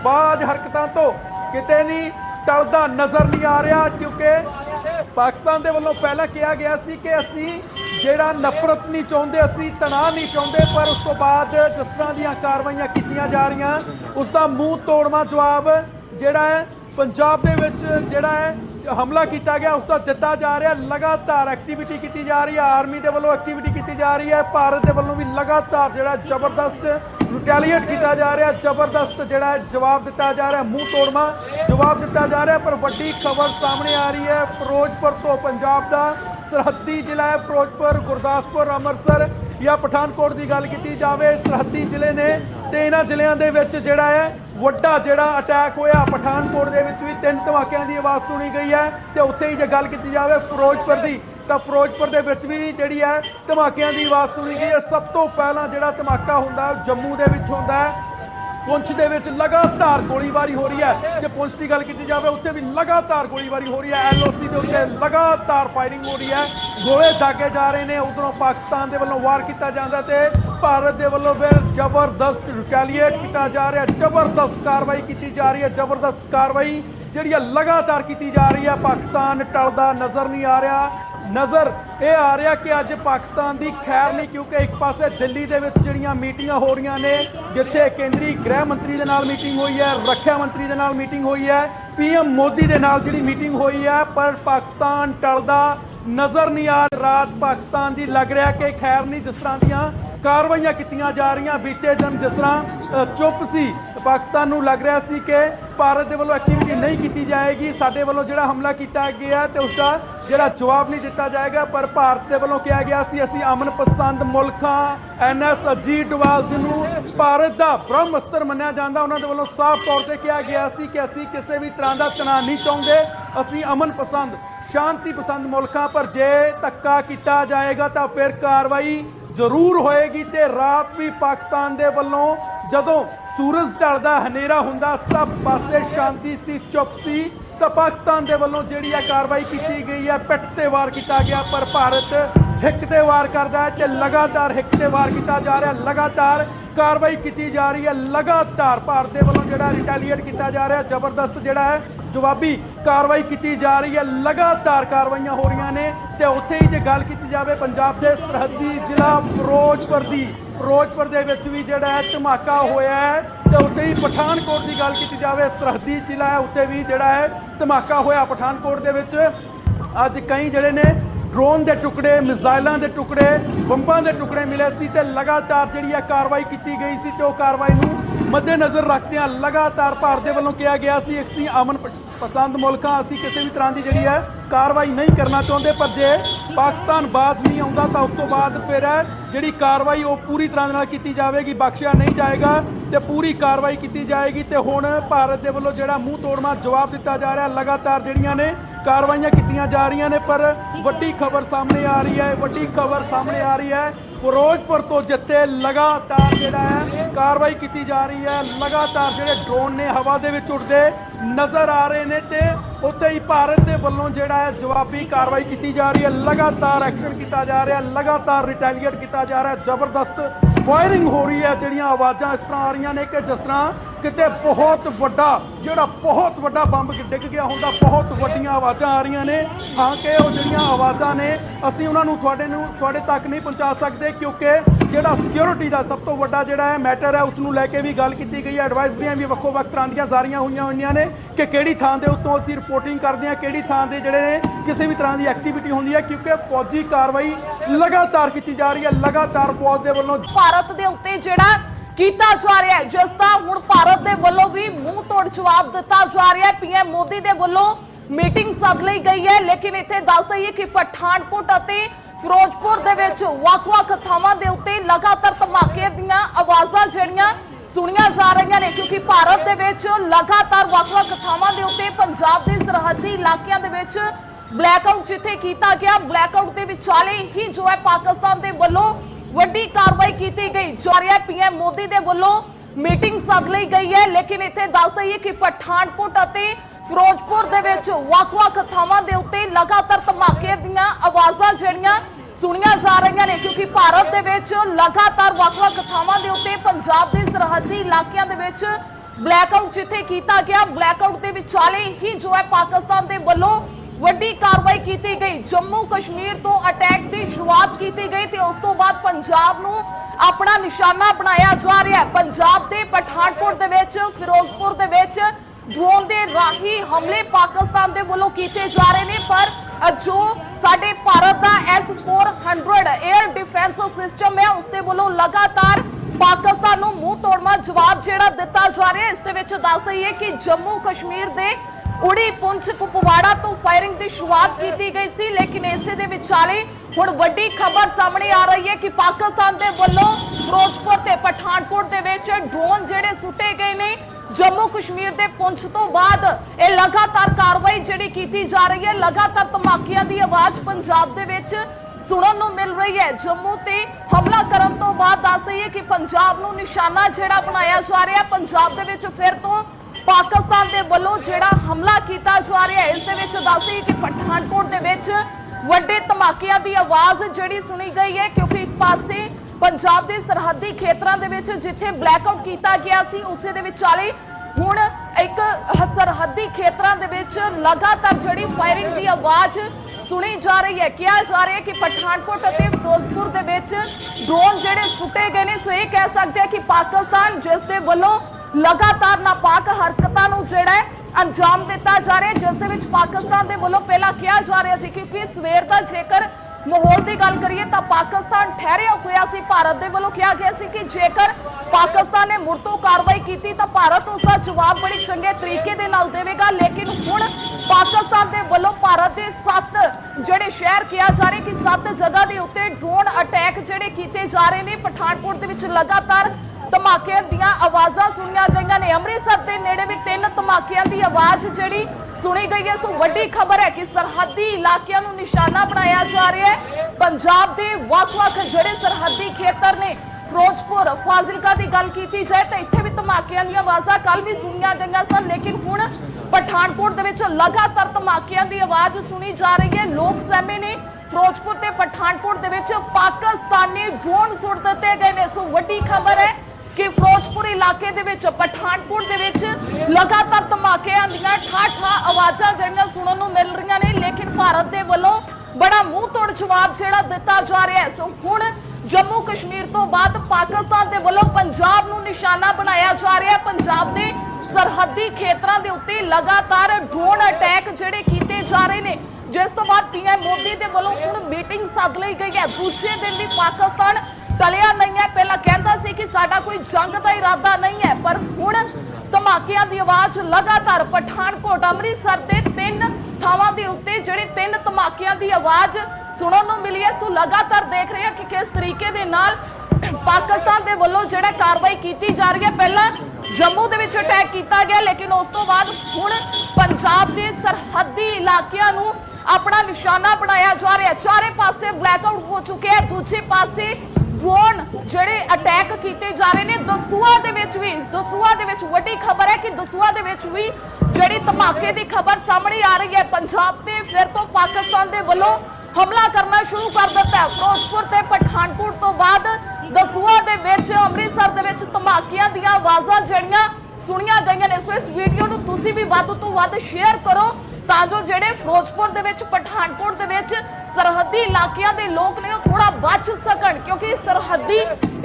ਬਾਜ਼ ਹਰਕਤਾਂ ਤੋਂ ਕਿਤੇ ਨਹੀਂ ਟਲਦਾ, ਨਜ਼ਰ ਨਹੀਂ ਆ ਰਿਹਾ, ਕਿਉਂਕਿ ਪਾਕਿਸਤਾਨ ਦੇ ਵੱਲੋਂ ਪਹਿਲਾਂ ਕਿਹਾ ਗਿਆ ਸੀ ਕਿ ਅਸੀਂ ਜਿਹੜਾ ਨਫ਼ਰਤ ਨਹੀਂ ਚਾਹੁੰਦੇ, ਅਸੀਂ ਤਣਾਅ ਨਹੀਂ ਚਾਹੁੰਦੇ, ਪਰ ਉਸ ਤੋਂ ਬਾਅਦ ਜਿਸ ਤਰ੍ਹਾਂ ਦੀਆਂ ਕਾਰਵਾਈਆਂ ਕੀਤੀਆਂ ਜਾ ਰਹੀਆਂ ਉਸ ਦਾ ਮੂੰਹ ਤੋੜਵਾ ਜਵਾਬ ਜਿਹੜਾ ਹੈ, ਪੰਜਾਬ ਦੇ ਵਿੱਚ ਜਿਹੜਾ ਹੈ ਹਮਲਾ ਕੀਤਾ ਗਿਆ, ਉਸ ਦਾ ਦਿੱਤਾ ਜਾ ਰਿਹਾ ਲਗਾਤਾਰ ਐਕਟੀਵਿਟੀ ਕੀਤੀ ਜਾ ਰਹੀ ਹੈ। ਆਰਮੀ ਦੇ ਵੱਲੋਂ ਐਕਟੀਵਿਟੀ ਕੀਤੀ ਜਾ ਰਹੀ ਹੈ। ਭਾਰਤ ਦੇ ਵੱਲੋਂ ਵੀ ਲਗਾਤਾਰ ਜਿਹੜਾ ਜ਼ਬਰਦਸਤ ਰਿਟੈਲੀਏਟ ਕੀਤਾ ਜਾ ਰਿਹਾ, ਜ਼ਬਰਦਸਤ ਜਿਹੜਾ ਜਵਾਬ ਦਿੱਤਾ ਜਾ ਰਿਹਾ, ਮੂੰਹ ਤੋੜਮਾ ਜਵਾਬ ਦਿੱਤਾ ਜਾ ਰਿਹਾ, ਪਰ ਵੱਡੀ ਖਬਰ ਸਾਹਮਣੇ ਆ ਰਹੀ ਹੈ ਫਿਰੋਜ਼ਪੁਰ ਤੋਂ ਪੰਜਾਬ ਦਾ। ਸਰਹੱਦੀ ਜ਼ਿਲ੍ਹਾ ਹੈ ਫਿਰੋਜ਼ਪੁਰ, ਗੁਰਦਾਸਪੁਰ, ਅੰਮ੍ਰਿਤਸਰ ਜਾਂ ਪਠਾਨਕੋਟ ਦੀ ਗੱਲ ਕੀਤੀ ਜਾਵੇ। ਸਰਹੱਦੀ ਜ਼ਿਲ੍ਹੇ ਨੇ ਤੇ ਇਹਨਾਂ ਜ਼ਿਲ੍ਹਿਆਂ ਦੇ ਵਿੱਚ ਜਿਹੜਾ ਹੈ ਵੱਡਾ ਜਿਹੜਾ ਅਟੈਕ ਹੋਇਆ, ਪਠਾਨਕੋਟ ਦੇ ਵਿੱਚ ਵੀ ਤਿੰਨ ਧਮਾਕਿਆਂ ਦੀ ਆਵਾਜ਼ ਸੁਣੀ ਗਈ ਹੈ ਤੇ ਉੱਥੇ ਹੀ ਜੇ ਗੱਲ ਕੀਤੀ ਜਾਵੇ ਫਿਰੋਜ਼ਪੁਰ ਦੀ, ਤਾਂ ਫਿਰੋਜ਼ਪੁਰ ਦੇ ਵਿੱਚ ਵੀ ਜਿਹੜੀ ਹੈ ਧਮਾਕਿਆਂ ਦੀ ਆਵਾਜ਼ ਸੁਣੀ ਗਈ ਹੈ। ਸਭ ਤੋਂ ਪਹਿਲਾਂ ਜਿਹੜਾ ਧਮਾਕਾ ਹੁੰਦਾ ਜੰਮੂ ਦੇ ਵਿੱਚ ਹੁੰਦਾ ਹੈ। ਪੁੰਛ ਦੇ ਵਿੱਚ ਲਗਾਤਾਰ ਗੋਲੀਬਾਰੀ ਹੋ ਰਹੀ ਹੈ। ਜੇ ਪੁੰਛ ਦੀ ਗੱਲ ਕੀਤੀ ਜਾਵੇ, ਉੱਥੇ ਵੀ ਲਗਾਤਾਰ ਗੋਲੀਬਾਰੀ ਹੋ ਰਹੀ ਹੈ। ਐਲਓਸੀ ਦੇ ਉੱਤੇ ਲਗਾਤਾਰ ਫਾਇਰਿੰਗ ਹੋ ਰਹੀ ਹੈ। ਗੋਲੇ ਦਾਗੇ ਜਾ ਰਹੇ ਨੇ। ਉਧਰੋਂ ਪਾਕਿਸਤਾਨ ਦੇ ਵੱਲੋਂ ਵਾਰ ਕੀਤਾ ਜਾਂਦਾ ਤੇ ਭਾਰਤ ਦੇ ਵੱਲੋਂ ਫਿਰ ਜ਼ਬਰਦਸਤ ਰਿਟੈਲੀਏਟ ਕੀਤਾ ਜਾ ਰਿਹਾ। ਜ਼ਬਰਦਸਤ ਕਾਰਵਾਈ ਕੀਤੀ ਜਾ ਰਹੀ ਹੈ। ਜ਼ਬਰਦਸਤ ਕਾਰਵਾਈ ਜਿਹੜੀ ਹੈ ਲਗਾਤਾਰ ਕੀਤੀ ਜਾ ਰਹੀ ਹੈ। ਪਾਕਿਸਤਾਨ ਟਲਦਾ ਨਜ਼ਰ ਨਹੀਂ ਆ ਰਿਹਾ। ਨਜ਼ਰ ਇਹ ਆ ਰਿਹਾ ਕਿ ਅੱਜ ਪਾਕਿਸਤਾਨ ਦੀ ਖੈਰ ਨਹੀਂ, ਕਿਉਂਕਿ ਇੱਕ ਪਾਸੇ ਦਿੱਲੀ ਦੇ ਵਿੱਚ ਜਿਹੜੀਆਂ ਮੀਟਿੰਗਾਂ ਹੋ ਰਹੀਆਂ ਨੇ, ਜਿੱਥੇ ਕੇਂਦਰੀ ਗ੍ਰਹਿ ਮੰਤਰੀ ਦੇ ਨਾਲ ਮੀਟਿੰਗ ਹੋਈ ਹੈ, ਰੱਖਿਆ ਮੰਤਰੀ ਦੇ ਨਾਲ ਮੀਟਿੰਗ ਹੋਈ ਹੈ, ਪੀਐਮ ਮੋਦੀ ਦੇ ਨਾਲ ਜਿਹੜੀ ਮੀਟਿੰਗ ਹੋਈ ਹੈ, ਪਰ ਪਾਕਿਸਤਾਨ ਟਲਦਾ ਨਜ਼ਰ ਨਹੀਂ ਆ ਰਿਹਾ। ਰਾਤ ਪਾਕਿਸਤਾਨ ਦੀ ਲੱਗ ਰਿਹਾ ਕਿ ਖੈਰ ਨਹੀਂ, ਜਿਸ ਤਰ੍ਹਾਂ ਦੀਆਂ ਕਾਰਵਾਈਆਂ ਕੀਤੀਆਂ ਜਾ ਰਹੀਆਂ, ਬੀਤੇ ਦਿਨ ਜਿਸ ਤਰ੍ਹਾਂ ਚੁੱਪ ਸੀ ਪਾਕਿਸਤਾਨ ਨੂੰ ਲੱਗ ਰਿਹਾ ਸੀ ਕਿ ਭਾਰਤ ਦੇ ਵੱਲੋਂ ਐਕਟੀਵਿਟੀ ਨਹੀਂ ਕੀਤੀ ਜਾਏਗੀ, ਸਾਡੇ ਵੱਲੋਂ ਜਿਹੜਾ ਹਮਲਾ ਕੀਤਾ ਗਿਆ ਤੇ ਉਸ ਦਾ ਜਿਹੜਾ ਜਵਾਬ ਨਹੀਂ ਦਿੱਤਾ ਜਾਏਗਾ, ਪਰ ਭਾਰਤ ਦੇ ਵੱਲੋਂ ਕਿਹਾ ਗਿਆ ਸੀ, ਅਸੀਂ ਅਮਨ ਪਸੰਦ ਮੁਲਕਾਂ ਐਨਐਸ ਅਜੀਤ ਡੋਵਾਲ ਜਿਹਨੂੰ ਭਾਰਤ ਦਾ ਬ੍ਰਹਮਸਤਰ ਮੰਨਿਆ ਜਾਂਦਾ, ਉਹਨਾਂ ਦੇ ਵੱਲੋਂ ਸਾਫ਼ ਤੌਰ ਤੇ ਕਿਹਾ ਗਿਆ ਸੀ ਕਿ ਅਸੀਂ ਕਿਸੇ ਵੀ ਤਰ੍ਹਾਂ ਦਾ ਤਣਾਅ ਨਹੀਂ ਚਾਹੁੰਦੇ, ਅਸੀਂ ਅਮਨ ਪਸੰਦ, ਸ਼ਾਂਤੀ ਪਸੰਦ ਮੁਲਕਾਂ, ਪਰ ਜੇ ਧੱਕਾ ਕੀਤਾ ਜਾਏਗਾ ਤਾਂ ਫਿਰ ਕਾਰਵਾਈ ਜ਼ਰੂਰ ਹੋਏਗੀ ਤੇ ਰਾਤ ਵੀ ਪਾਕਿਸਤਾਨ ਦੇ ਵੱਲੋਂ ਜਦੋਂ ਸੂਰਜ ਢਲਦਾ ਹਨੇਰਾ ਹੁੰਦਾ, ਸਭ ਪਾਸੇ ਸ਼ਾਂਤੀ ਸੀ, ਚੁੱਪ ਸੀ। ਤਾਂ ਪਾਕਿਸਤਾਨ ਦੇ ਵੱਲੋਂ ਜਿਹੜੀ ਹੈ ਕਾਰਵਾਈ ਕੀਤੀ ਗਈ ਹੈ, ਪਿੱਠ ਤੇ ਵਾਰ ਕੀਤਾ ਗਿਆ, ਪਰ ਭਾਰਤ ਹਿੱਕ ਤੇ ਵਾਰ ਕਰਦਾ ਹੈ ਤੇ ਲਗਾਤਾਰ ਹਿੱਕ ਤੇ ਵਾਰ ਕੀਤਾ ਜਾ ਰਿਹਾ, ਲਗਾਤਾਰ ਕਾਰਵਾਈ ਕੀਤੀ ਜਾ ਰਹੀ ਹੈ, ਲਗਾਤਾਰ ਭਾਰਤ ਦੇ ਵੱਲੋਂ ਜਿਹੜਾ ਰਿਟੈਲੀਏਟ ਕੀਤਾ ਜਾ ਰਿਹਾ, ਜ਼ਬਰਦਸਤ ਜਿਹੜਾ ਹੈ, ਜਵਾਬੀ ਕਾਰਵਾਈ ਕੀਤੀ ਜਾ ਰਹੀ ਹੈ, ਲਗਾਤਾਰ ਕਾਰਵਾਈਆਂ ਹੋ ਰਹੀਆਂ ਨੇ ਤੇ ਉੱਥੇ ਹੀ ਜੇ ਗੱਲ ਕੀਤੀ ਜਾਵੇ ਪੰਜਾਬ ਦੇ ਸਰਹੱਦੀ ਜ਼ਿਲ੍ਹਾ ਫਿਰੋਜ਼ਪੁਰ ਦੀ ਫਿਰੋਜ਼ਪੁਰ ਦੇ ਵਿੱਚ ਵੀ ਜਿਹੜਾ ਹੈ ਧਮਾਕਾ ਹੋਇਆ ਹੈ ਤੇ ਉੱਥੇ ਹੀ ਪਠਾਨਕੋਟ ਦੀ ਗੱਲ ਕੀਤੀ ਜਾਵੇ, ਸਰਹੱਦੀ ਜ਼ਿਲ੍ਹਾ ਹੈ, ਉੱਥੇ ਵੀ ਜਿਹੜਾ ਹੈ ਧਮਾਕਾ ਹੋਇਆ ਪਠਾਨਕੋਟ ਦੇ ਵਿੱਚ। ਅੱਜ ਕਈ ਜਿਹੜੇ ਨੇ ਡਰੋਨ ਦੇ ਟੁਕੜੇ, ਮਿਜ਼ਾਈਲਾਂ ਦੇ ਟੁਕੜੇ, ਬੰਬਾਂ ਦੇ ਟੁਕੜੇ ਮਿਲੇ ਸੀ ਤੇ ਲਗਾਤਾਰ ਜਿਹੜੀ ਹੈ ਕਾਰਵਾਈ ਕੀਤੀ ਗਈ ਸੀ ਤੇ ਉਹ ਕਾਰਵਾਈ ਨੂੰ ਮੱਦੇਨਜ਼ਰ ਰੱਖਦਿਆਂ ਲਗਾਤਾਰ ਭਾਰਤ ਦੇ ਵੱਲੋਂ ਕਿਹਾ ਗਿਆ ਸੀ, ਇੱਕ ਸੀ ਅਮਨ ਪਸ- ਪਸੰਦ ਮੁਲਕਾਂ, ਅਸੀਂ ਕਿਸੇ ਵੀ ਤਰ੍ਹਾਂ ਦੀ ਜਿਹੜੀ ਹੈ ਕਾਰਵਾਈ ਨਹੀਂ ਕਰਨਾ ਚਾਹੁੰਦੇ, ਪਰ ਜੇ ਪਾਕਿਸਤਾਨ ਬਾਜ਼ ਨਹੀਂ ਆਉਂਦਾ ਤਾਂ ਉਸ ਤੋਂ ਬਾਅਦ ਫਿਰ ਜਿਹੜੀ ਕਾਰਵਾਈ ਉਹ ਪੂਰੀ ਤਰ੍ਹਾਂ ਨਾਲ ਕੀਤੀ ਜਾਵੇਗੀ ਬਖਸ਼ਿਆ ਨਹੀਂ ਜਾਏਗਾ ਤੇ ਪੂਰੀ ਕਾਰਵਾਈ ਕੀਤੀ ਜਾਏਗੀ ਤੇ ਹੁਣ ਭਾਰਤ ਦੇ ਵੱਲੋਂ ਜਿਹੜਾ ਮੂੰਹ ਤੋੜਮਾ ਜਵਾਬ ਦਿੱਤਾ ਜਾ ਰਿਹਾ ਲਗਾਤਾਰ ਜਿਹੜੀਆਂ ਨੇ ਕਾਰਵਾਈਆਂ ਕੀਤੀਆਂ ਜਾ ਰਹੀਆਂ ਨੇ ਪਰ ਵੱਡੀ ਖਬਰ ਸਾਹਮਣੇ ਆ ਰਹੀ ਹੈ ਵੱਡੀ ਖਬਰ ਸਾਹਮਣੇ ਆ ਰਹੀ ਹੈ ਫਿਰੋਜ਼ਪੁਰ ਤੋਂ ਜਿੱਥੇ ਲਗਾਤਾਰ ਜਿਹੜਾ ਹੈ ਕਾਰਵਾਈ ਕੀਤੀ ਜਾ ਰਹੀ ਹੈ, ਲਗਾਤਾਰ ਜਿਹੜੇ ਡਰੋਨ ਨੇ ਹਵਾ ਦੇ ਵਿੱਚ ਉੱਡਦੇ ਨਜ਼ਰ ਆ ਰਹੇ ਨੇ ਤੇ ਉੱਥੇ ਹੀ ਭਾਰਤ ਦੇ ਵੱਲੋਂ ਜਿਹੜਾ ਹੈ ਜਵਾਬੀ ਕਾਰਵਾਈ ਕੀਤੀ ਜਾ ਰਹੀ ਹੈ, ਲਗਾਤਾਰ ਐਕਸ਼ਨ ਕੀਤਾ ਜਾ ਰਿਹਾ, ਲਗਾਤਾਰ ਰਿਟੈਲੀਏਟ ਕੀਤਾ ਜਾ ਰਿਹਾ, ਜ਼ਬਰਦਸਤ ਫਾਇਰਿੰਗ ਹੋ ਰਹੀ ਹੈ, ਜਿਹੜੀਆਂ ਆਵਾਜ਼ਾਂ ਇਸ ਤਰ੍ਹਾਂ ਆ ਰਹੀਆਂ ਨੇ ਕਿ ਜਿਸ ਤਰ੍ਹਾਂ ਕਿਤੇ ਬਹੁਤ ਵੱਡਾ, ਜਿਹੜਾ ਬਹੁਤ ਵੱਡਾ ਬੰਬ ਡਿੱਗ ਗਿਆ ਹੁੰਦਾ, ਬਹੁਤ ਵੱਡੀਆਂ ਆਵਾਜ਼ਾਂ ਆ ਰਹੀਆਂ ਨੇ। ਹਾਂ ਕਿ ਉਹ ਜਿਹੜੀਆਂ ਆਵਾਜ਼ਾਂ ਨੇ? ਅਸੀਂ ਉਹਨਾਂ ਨੂੰ ਤੁਹਾਡੇ ਨੂੰ, ਤੁਹਾਡੇ ਤੱਕ ਨਹੀਂ ਪਹੁੰਚਾ ਸਕਦੇ, ਕਿਉਂਕਿ ਜਿਹੜਾ ਸਿਕਿਉਰਿਟੀ ਦਾ ਸਭ ਤੋਂ ਵੱਡਾ ਜਿਹੜਾ ਹੈ ਮੈਟਰ ਹੈ ਉਸ ਨੂੰ ਲੈ ਕੇ ਵੀ ਗੱਲ ਕੀਤੀ ਗਈ ਹੈ। ਐਡਵਾਈਜ਼ਰੀਆਂ ਵੀ ਵੱਖੋ ਵੱਖ ਤਰ੍ਹਾਂ ਦੀਆਂ ਜਾਰੀਆਂ ਹੋਈਆਂ ਹੋਈਆਂ ਨੇ ਕਿ ਕਿਹੜੀ ਥਾਂ ਦੇ ਉੱਤੋਂ ਅਸੀਂ ਰਿਪੋਰਟਿੰਗ ਕਰਦੇ ਹਾਂ, ਕਿਹੜੀ ਥਾਂ ਦੇ ਜਿਹੜੇ ਨੇ ਕਿਸੇ ਵੀ ਤਰ੍ਹਾਂ ਦੀ ਐਕਟੀਵਿਟੀ ਹੁੰਦੀ ਹੈ, ਕਿਉਂਕਿ ਫੌਜੀ ਕਾਰਵਾਈ ਲਗਾਤਾਰ ਕੀਤੀ ਜਾ ਰਹੀ ਹੈ, ਲਗਾਤਾਰ ਫੌਜ ਦੇ ਵੱਲੋਂ ਭਾਰਤ ਦੇ ਉੱਤੇ ਜਿਹੜਾ ਕੀਤਾ ਜਾ ਰਿਹਾ ਹੈ, ਜਿਸ ਦਾ ਹੁਣ ਭਾਰਤ ਦੇ ਵੱਲੋਂ ਵੀ ਮੂੰਹ ਤੋੜ ਜਵਾਬ ਦਿੱਤਾ ਜਾ ਰਿਹਾ ਹੈ। ਪੀਐਮ ਮੋਦੀ ਦੇ ਵੱਲੋਂ ਮੀਟਿੰਗ ਸੱਦ ਲਈ ਗਈ ਹੈ, ਲੇਕਿਨ ਇੱਥੇ ਦੱਸ ਦਈਏ ਕਿ ਪਠਾਨਕੋਟ ਅਤੇ ਫਿਰੋਜ਼ਪੁਰ ਦੇ ਵਿੱਚ ਵੱਖ-ਵੱਖ ਥਾਵਾਂ ਦੇ ਉੱਤੇ ਲਗਾਤਾਰ ਧਮਾਕੇ ਦੀਆਂ ਆਵਾਜ਼ਾਂ ਜਿਹੜੀਆਂ ਸੁਣੀਆਂ ਜਾ ਰਹੀਆਂ ਨੇ, ਕਿਉਂਕਿ ਭਾਰਤ ਦੇ ਵਿੱਚ ਲਗਾਤਾਰ ਵੱਖ-ਵੱਖ ਥਾਵਾਂ ਦੇ ਉੱਤੇ ਪੰਜਾਬ ਦੇ ਸਰਹੱਦੀ ਇਲਾਕਿਆਂ ਦੇ ਵਿੱਚ ਬਲੈਕਆਊਟ ਜਿੱਥੇ ਕੀਤਾ ਗਿਆ ਬਲੈਕਆਊਟ ਦੇ ਵਿਚਾਲੇ ਹੀ ਜੋ ਹੈ ਪਾਕਿਸਤਾਨ ਦੇ ਵੱਲੋਂ ਵੱਡੀ ਕਾਰਵਾਈ ਕੀਤੀ ਗਈ। ਜਾ ਰਿਹਾ ਪੀਐਮ ਮੋਦੀ ਦੇ ਵੱਲੋਂ ਮੀਟਿੰਗ ਸੱਦ ਲਈ ਗਈ ਹੈ। ਲੇਕਿਨ ਇੱਥੇ ਦੱਸ ਦਈਏ ਕਿ ਪਠਾਨਕੋਟ ਅਤੇ ਫਿਰੋਜ਼ਪੁਰ ਦੇ ਵਿੱਚ ਵੱਖ-ਵੱਖ ਥਾਵਾਂ ਦੇ ਉੱਤੇ ਲਗਾਤਾਰ ਧਮਾਕੇ ਦੀਆਂ ਆਵਾਜ਼ਾਂ ਜਿਹੜੀਆਂ ਸੁਣੀਆਂ ਜਾ ਰਹੀਆਂ ਨੇ, ਕਿਉਂਕਿ ਭਾਰਤ ਦੇ ਵਿੱਚ ਲਗਾਤਾਰ ਵੱਖ-ਵੱਖ ਥਾਵਾਂ ਦੇ ਉੱਤੇ ਪੰਜਾਬ ਦੇ ਸਰਹੱਦੀ ਇਲਾਕਿਆਂ ਦੇ ਵਿੱਚ ਬਲੈਕਆਊਟ ਜਿੱਥੇ ਕੀਤਾ ਗਿਆ ਬਲੈਕਆਊਟ ਦੇ ਵਿਚਾਲੇ ਹੀ ਜੋ ਹੈ ਪਾਕਿਸਤਾਨ ਦੇ ਵੱਲੋਂ ਵੱਡੀ ਕਾਰਵਾਈ ਕੀਤੀ ਗਈ। ਜੰਮੂ ਕਸ਼ਮੀਰ ਤੋਂ ਅਟੈਕ ਦੀ ਸ਼ੁਰੂਆਤ ਕੀਤੀ ਗਈ ਤੇ ਉਸ ਤੋਂ ਬਾਅਦ ਪੰਜਾਬ ਨੂੰ ਆਪਣਾ ਨਿਸ਼ਾਨਾ ਬਣਾਇਆ ਜਾ ਰਿਹਾ ਹੈ। ਪੰਜਾਬ ਦੇ ਪਠਾਨਕੋਟ ਦੇ ਵਿੱਚ, ਫਿਰੋਜ਼ਪੁਰ ਦੇ ਵਿੱਚ ਡਰੋਨ ਦੇ ਰਾਹੀਂ ਹਮਲੇ ਪਾਕਿਸਤਾਨ ਦੇ ਵੱਲੋਂ ਕੀਤੇ ਜਾ ਰਹੇ ਨੇ। ਪਰ ਜੋ ਸਾਡੇ ਭਾਰਤ ਦਾ S400 에ਅਰ ਡਿਫੈਂਸ ਸਿਸਟਮ ਹੈ, ਉਸ ਦੇ ਵੱਲੋਂ ਲਗਾਤਾਰ ਪਾਕਿਸਤਾਨ ਨੂੰ ਮੂੰਹ ਤੋੜਮਾ ਜਵਾਬ ਜਿਹੜਾ ਦਿੱਤਾ ਜਾ ਰਿਹਾ ਹੈ। ਇਸ ਦੇ ਵਿੱਚ ਦੱਸ ਦਈਏ ਕਿ ਜੰਮੂ ਕਸ਼ਮੀਰ ਦੇ ਉੜੀ ਪੁੰਛ ਕੁਪਵਾੜਾ ਤੋਂ ਫਾਇਰਿੰਗ ਦੀ ਸ਼ੁਰੂਆਤ ਕੀਤੀ ਗਈ ਸੀ, ਲੇਕਿਨ ਇਸੇ ਦੇ ਵਿਚਾਲੇ ਹੁਣ ਵੱਡੀ ਖਬਰ ਸਾਹਮਣੇ ਆ ਰਹੀ ਹੈ ਕਿ ਪਾਕਿਸਤਾਨ ਦੇ ਵੱਲੋਂ ਫਿਰੋਜ਼ਪੁਰ ਤੇ ਪਠਾਨਕੋਟ ਦੇ ਵਿੱਚ ਡਰੋਨ ਜਿਹੜੇ ਸੁੱਟੇ ਗਏ ਨੇ, ਜੰਮੂ ਕਸ਼ਮੀਰ ਦੇ ਪੁੰਛ ਤੋਂ ਬਾਅਦ ਇਹ ਲਗਾਤਾਰ ਕਾਰਵਾਈ ਜਿਹੜੀ ਕੀਤੀ ਜਾ ਰਹੀ ਹੈ, ਲਗਾਤਾਰ ਧਮਾਕਿਆਂ ਦੀ ਆਵਾਜ਼ ਪੰਜਾਬ ਦੇ ਵਿੱਚ ਸੁਣਨ ਨੂੰ ਮਿਲ ਰਹੀ ਹੈ। ਜੰਮੂ ਤੇ ਹਮਲਾ ਕਰਨ ਤੋਂ ਬਾਅਦ ਦੱਸ ਦਈਏ ਕਿ ਪੰਜਾਬ ਨੂੰ ਨਿਸ਼ਾਨਾ ਜਿਹੜਾ ਬਣਾਇਆ ਜਾ ਰਿਹਾ, ਪੰਜਾਬ ਦੇ ਵਿੱਚ ਫਿਰ ਤੋਂ ਪਾਕਿਸਤਾਨ ਦੇ ਵੱਲੋਂ ਜਿਹੜਾ ਹਮਲਾ ਕੀਤਾ ਜਾ ਰਿਹਾ ਹੈ, ਇਸ ਦੇ ਵਿੱਚ ਦੱਸ ਕਿ ਪਠਾਨਕੋਟ ਦੇ ਵਿੱਚ ਵੱਡੇ ਧਮਾਕਿਆਂ ਦੀ ਆਵਾਜ਼ ਜਿਹੜੀ ਸੁਣੀ ਗਈ ਹੈ, ਕਿਉਂਕਿ ਇੱਕ ਪਾਸੇ ਪੰਜਾਬ ਦੇ ਸਰਹੱਦੀ ਖੇਤਰਾਂ ਦੇ ਵਿੱਚ ਜਿੱਥੇ ਬਲੈਕਆਊਟ ਕੀਤਾ ਗਿਆ ਸੀ, ਉਸੇ ਦੇ ਵਿਚਾਲੇ ਹੁਣ ਇੱਕ ਸਰਹੱਦੀ ਖੇਤਰਾਂ ਦੇ ਵਿੱਚ ਲਗਾਤਾਰ ਜਿਹੜੀ ਫਾਇਰਿੰਗ ਦੀ ਆਵਾਜ਼ ਸੁਣੀ ਜਾ ਰਹੀ ਹੈ। ਕਿਹਾ ਜਾ ਰਿਹਾ ਕਿ ਪਠਾਨਕੋਟ ਅਤੇ ਫਿਰੋਜ਼ਪੁਰ ਦੇ ਵਿੱਚ ਡਰੋਨ ਜਿਹੜੇ ਸੁੱਟੇ ਗਏ ਨੇ, ਸੋ ਇਹ ਕਹਿ ਸਕਦੇ ਆ ਕਿ ਪਾਕਿਸਤਾਨ ਜਿਸ ਦੇ ਵੱਲੋਂ ਲਗਾਤਾਰ ਨਾਪਾਕ ਹਰਕਤਾਂ ਨੂੰ ਜਿਹੜਾ ਅੰਜਾਮ ਦਿੱਤਾ ਜਾ ਰਿਹਾ ਜਿਸ ਦੇ ਵਿੱਚ ਪਾਕਿਸਤਾਨ ਦੇ ਵੱਲੋਂ ਪਹਿਲਾਂ ਕਿਹਾ ਜਾ ਰਿਹਾ ਸੀ ਕਿਉਂਕਿ ਸਵੇਰ ਦਾ ਜੇਕਰ ਮਾਹੌਲ ਦੀ ਗੱਲ ਕਰੀਏ ਤਾਂ ਪਾਕਿਸਤਾਨ ਠਹਿਰਿਆ ਹੋਇਆ ਸੀ, ਭਾਰਤ ਦੇ ਵੱਲੋਂ ਕਿਹਾ ਗਿਆ ਸੀ ਕਿ ਜੇਕਰ ਪਾਕਿਸਤਾਨ ਨੇ ਮੁੜ ਕਾਰਵਾਈ ਕੀਤੀ ਤਾਂ ਭਾਰਤ ਉਸ ਦਾ ਜਵਾਬ ਬੜੀ ਚੰਗੇ ਤਰੀਕੇ ਦੇ ਨਾਲ ਦੇਵੇਗਾ। ਲੇਕਿਨ ਹੁਣ ਪਾਕਿਸਤਾਨ ਦੇ ਵੱਲੋਂ ਭਾਰਤ ਦੇ ਸੱਤ ਜਿਹੜੇ ਸ਼ਹਿਰ ਕਿਹਾ ਜਾ ਰਿਹਾ ਕਿ ਸੱਤ ਜਗ੍ਹਾ ਦੇ ਉੱਤੇ ਡਰੋਨ ਅਟੈਕ ਜਿਹੜੇ ਕੀਤੇ ਜਾ ਰਹੇ ਨੇ, ਪਠਾਨਕੋਟ ਦੇ ਵਿੱਚ ਲਗਾਤਾਰ ਧਮਾਕਿਆਂ ਦੀਆਂ ਆਵਾਜ਼ਾਂ ਸੁਣੀਆਂ ਗਈਆਂ ਨੇ। ਅੰਮ੍ਰਿਤਸਰ ਦੇ ਨੇੜੇ ਵੀ ਤਿੰਨ ਧਮਾਕਿਆਂ ਦੀ ਆਵਾਜ਼ ਜਿਹੜੀ ਸੁਣੀ ਗਈ ਹੈ। ਸੋ ਵੱਡੀ ਖਬਰ ਹੈ ਕਿ ਸਰਹੱਦੀ ਇਲਾਕਿਆਂ ਨੂੰ ਨਿਸ਼ਾਨਾ ਬਣਾਇਆ ਜਾ ਰਿਹਾ ਹੈ। ਪੰਜਾਬ ਦੇ ਵੱਖ-ਵੱਖ ਜਿਹੜੇ ਸਰਹੱਦੀ ਖੇਤਰ ਨੇ, ਫਿਰੋਜ਼ਪੁਰ, ਫਾਜ਼ਿਲਕਾ ਦੀ ਗੱਲ ਕੀਤੀ ਜਾਏ ਤਾਂ ਇੱਥੇ ਵੀ ਧਮਾਕਿਆਂ ਦੀਆਂ ਆਵਾਜ਼ਾਂ ਕੱਲ ਵੀ ਸੁਣੀਆਂ ਗਈਆਂ ਸਨ, ਲੇਕਿਨ ਹੁਣ ਪਠਾਨਕੋਟ ਦੇ ਵਿੱਚ ਲਗਾਤਾਰ ਧਮਾਕਿਆਂ ਦੀ ਆਵਾਜ਼ ਸੁਣੀ ਜਾ ਰਹੀ ਹੈ। ਲੋਕ ਸਹਿਮੇ ਨੇ ਫਿਰੋਜ਼ਪੁਰ ਤੇ ਪਠਾਨਕੋਟ ਦੇ ਵਿੱਚ ਪਾਕਿਸਤਾਨੀ ਡਰੋਨ ਸੁੱਟ ਦਿੱਤੇ ਗਏ ਨੇ। ਸੋ ਵੱਡੀ ਖਬਰ ਹੈ ਕਿ ਫਿਰੋਜ਼ਪੁਰ ਇਲਾਕੇ ਦੇ ਵਿੱਚ, ਪਠਾਨਕੋਟ ਦੇ ਵਿੱਚ ਲਗਾਤਾਰ ਧਮਾਕਿਆਂ ਦੀਆਂ ਠਾਠਾ ਆਵਾਜ਼ਾਂ ਜਿਹੜੀਆਂ ਸੁਣਨ ਨੂੰ ਮਿਲ ਰਹੀਆਂ ਨੇ, ਲੇਕਿਨ ਭਾਰਤ ਦੇ ਵੱਲੋਂ ਬੜਾ ਮੂੰਹ ਤੋੜ ਜਵਾਬ ਜਿਹੜਾ ਦਿੱਤਾ ਜਾ ਰਿਹਾ ਹੈ। ਸੋ ਹੁਣ ਜੰਮੂ ਕਸ਼ਮੀਰ ਤੋਂ ਬਾਅਦ ਪਾਕਿਸਤਾਨ ਦੇ ਵੱਲੋਂ ਪੰਜਾਬ ਨੂੰ ਨਿਸ਼ਾਨਾ ਬਣਾਇਆ ਜਾ ਰਿਹਾ ਹੈ। ਪੰਜਾਬ ਦੇ ਸਰਹੱਦੀ ਖੇਤਰਾਂ ਦੇ ਉੱਤੇ ਲਗਾਤਾਰ ਡਰੋਨ ਅਟੈਕ ਜਿਹੜੇ ਕੀਤੇ ਜਾ ਰਹੇ ਨੇ, ਜਿਸ ਤੋਂ ਬਾਅਦ ਪੀਐਮ ਮੋਦੀ ਦੇ ਵੱਲੋਂ ਹੁਣ ਮੀਟਿੰਗ ਸੱਦ ਲਈ ਗਈ ਹੈ। ਦੂਜੇ ਦਿਨ ਵੀ ਪਾਕਿਸਤਾਨ ਟਲਿਆ ਨਹੀਂ ਹੈ। ਪਹਿਲਾਂ ਕਹਿੰਦਾ ਸੀ ਕਿ ਸਾਡਾ ਕੋਈ ਜੰਗ ਦਾ ਇਰਾਦਾ ਨਹੀਂ ਹੈ, ਪਰ ਹੁਣ ਧਮਾਕਿਆਂ ਦੀ ਆਵਾਜ਼ ਲਗਾਤਾਰ ਪਠਾਨਕੋਟ, ਅੰਮ੍ਰਿਤਸਰ ਦੇ ਤਿੰਨ ਥਾਵਾਂ ਦੇ ਉੱਤੇ ਜਿਹੜੇ ਤਿੰਨ ਧਮਾਕਿਆਂ ਦੀ ਆਵਾਜ਼ ਸੁਣਨ ਨੂੰ ਮਿਲੀ ਹੈ। ਸੋ ਲਗਾਤਾਰ ਦੇਖ ਰਹੇ ਹਾਂ ਕਿ ਕਿਸ ਤਰੀਕੇ ਦੇ ਨਾਲ ਪਾਕਿਸਤਾਨ ਦੇ ਵੱਲੋਂ ਜਿਹੜਾ ਕਾਰਵਾਈ ਕੀਤੀ ਜਾ ਰਹੀ ਹੈ। ਪਹਿਲਾਂ ਜੰਮੂ ਦੇ ਵਿੱਚ ਅਟੈਕ ਕੀਤਾ ਗਿਆ, ਲੇਕਿਨ ਉਸ ਤੋਂ ਬਾਅਦ ਹੁਣ ਪੰਜਾਬ ਦੇ ਸਰਹੱਦੀ ਇਲਾਕਿਆਂ ਨੂੰ ਆਪਣਾ ਨਿਸ਼ਾਨਾ ਬਣਾਇਆ ਜਾ ਰਿਹਾ ਚਾਰੇ ਪਾਸੇ ਬਲੈਕ ਆਊਟ ਹੋ ਚੁੱਕੇ ਹੈ। ਦੂਜੇ ਪਾਸੇ ਡਰੋਨ ਜਿਹੜੇ ਅਟੈਕ ਕੀਤੇ ਜਾ ਰਹੇ ਨੇ ਦਸੂਆ ਦੇ ਵਿੱਚ ਵੀ ਦਸੂਆ ਦੇ ਵਿੱਚ ਵੱਡੀ ਖਬਰ ਹੈ ਕਿ ਦਸੂਆ ਦੇ ਵਿੱਚ ਵੀ ਜਿਹੜੀ ਧਮਾਕੇ ਦੀ ਖਬਰ ਸਾਹਮਣੇ ਆ ਰਹੀ ਹੈ। ਪੰਜਾਬ ਤੇ ਫਿਰ ਤੋਂ ਪਾਕਿਸਤਾਨ ਦੇ ਵੱਲੋਂ ਹਮਲਾ ਕਰਨਾ ਸ਼ੁਰੂ ਕਰ ਦਿੱਤਾ ਹੈ। ਫਿਰੋਜ਼ਪੁਰ ਤੇ ਪਠਾਨਕੋਟ ਤੋਂ ਬਾਅਦ ਦਸੂਆ ਦੇ ਵਿੱਚ, ਅੰਮ੍ਰਿਤਸਰ ਦੇ ਵਿੱਚ ਧਮਾਕਿਆਂ ਦੀਆਂ ਆਵਾਜ਼ਾਂ ਜਿਹੜੀਆਂ ਸੁਣੀਆਂ ਗਈਆਂ ਨੇ। ਸੋ ਇਸ ਵੀਡੀਓ ਨੂੰ ਤੁਸੀਂ ਵੀ ਵੱਧ ਤੋਂ ਵੱਧ ਸ਼ੇਅਰ ਕਰੋ ਤਾਂ ਜੋ ਜਿਹੜੇ ਫਿਰੋਜ਼ਪੁਰ ਦੇ ਵਿੱਚ, ਪਠਾਨਕੋਟ ਦੇ ਵਿੱਚ ਸਰਹੱਦੀ ਇਲਾਕਿਆਂ ਦੇ ਲੋਕ ਨੇ ਉਹ ਥੋੜਾ ਬਚ ਸਕਣ, ਕਿਉਂਕਿ ਸਰਹੱਦੀ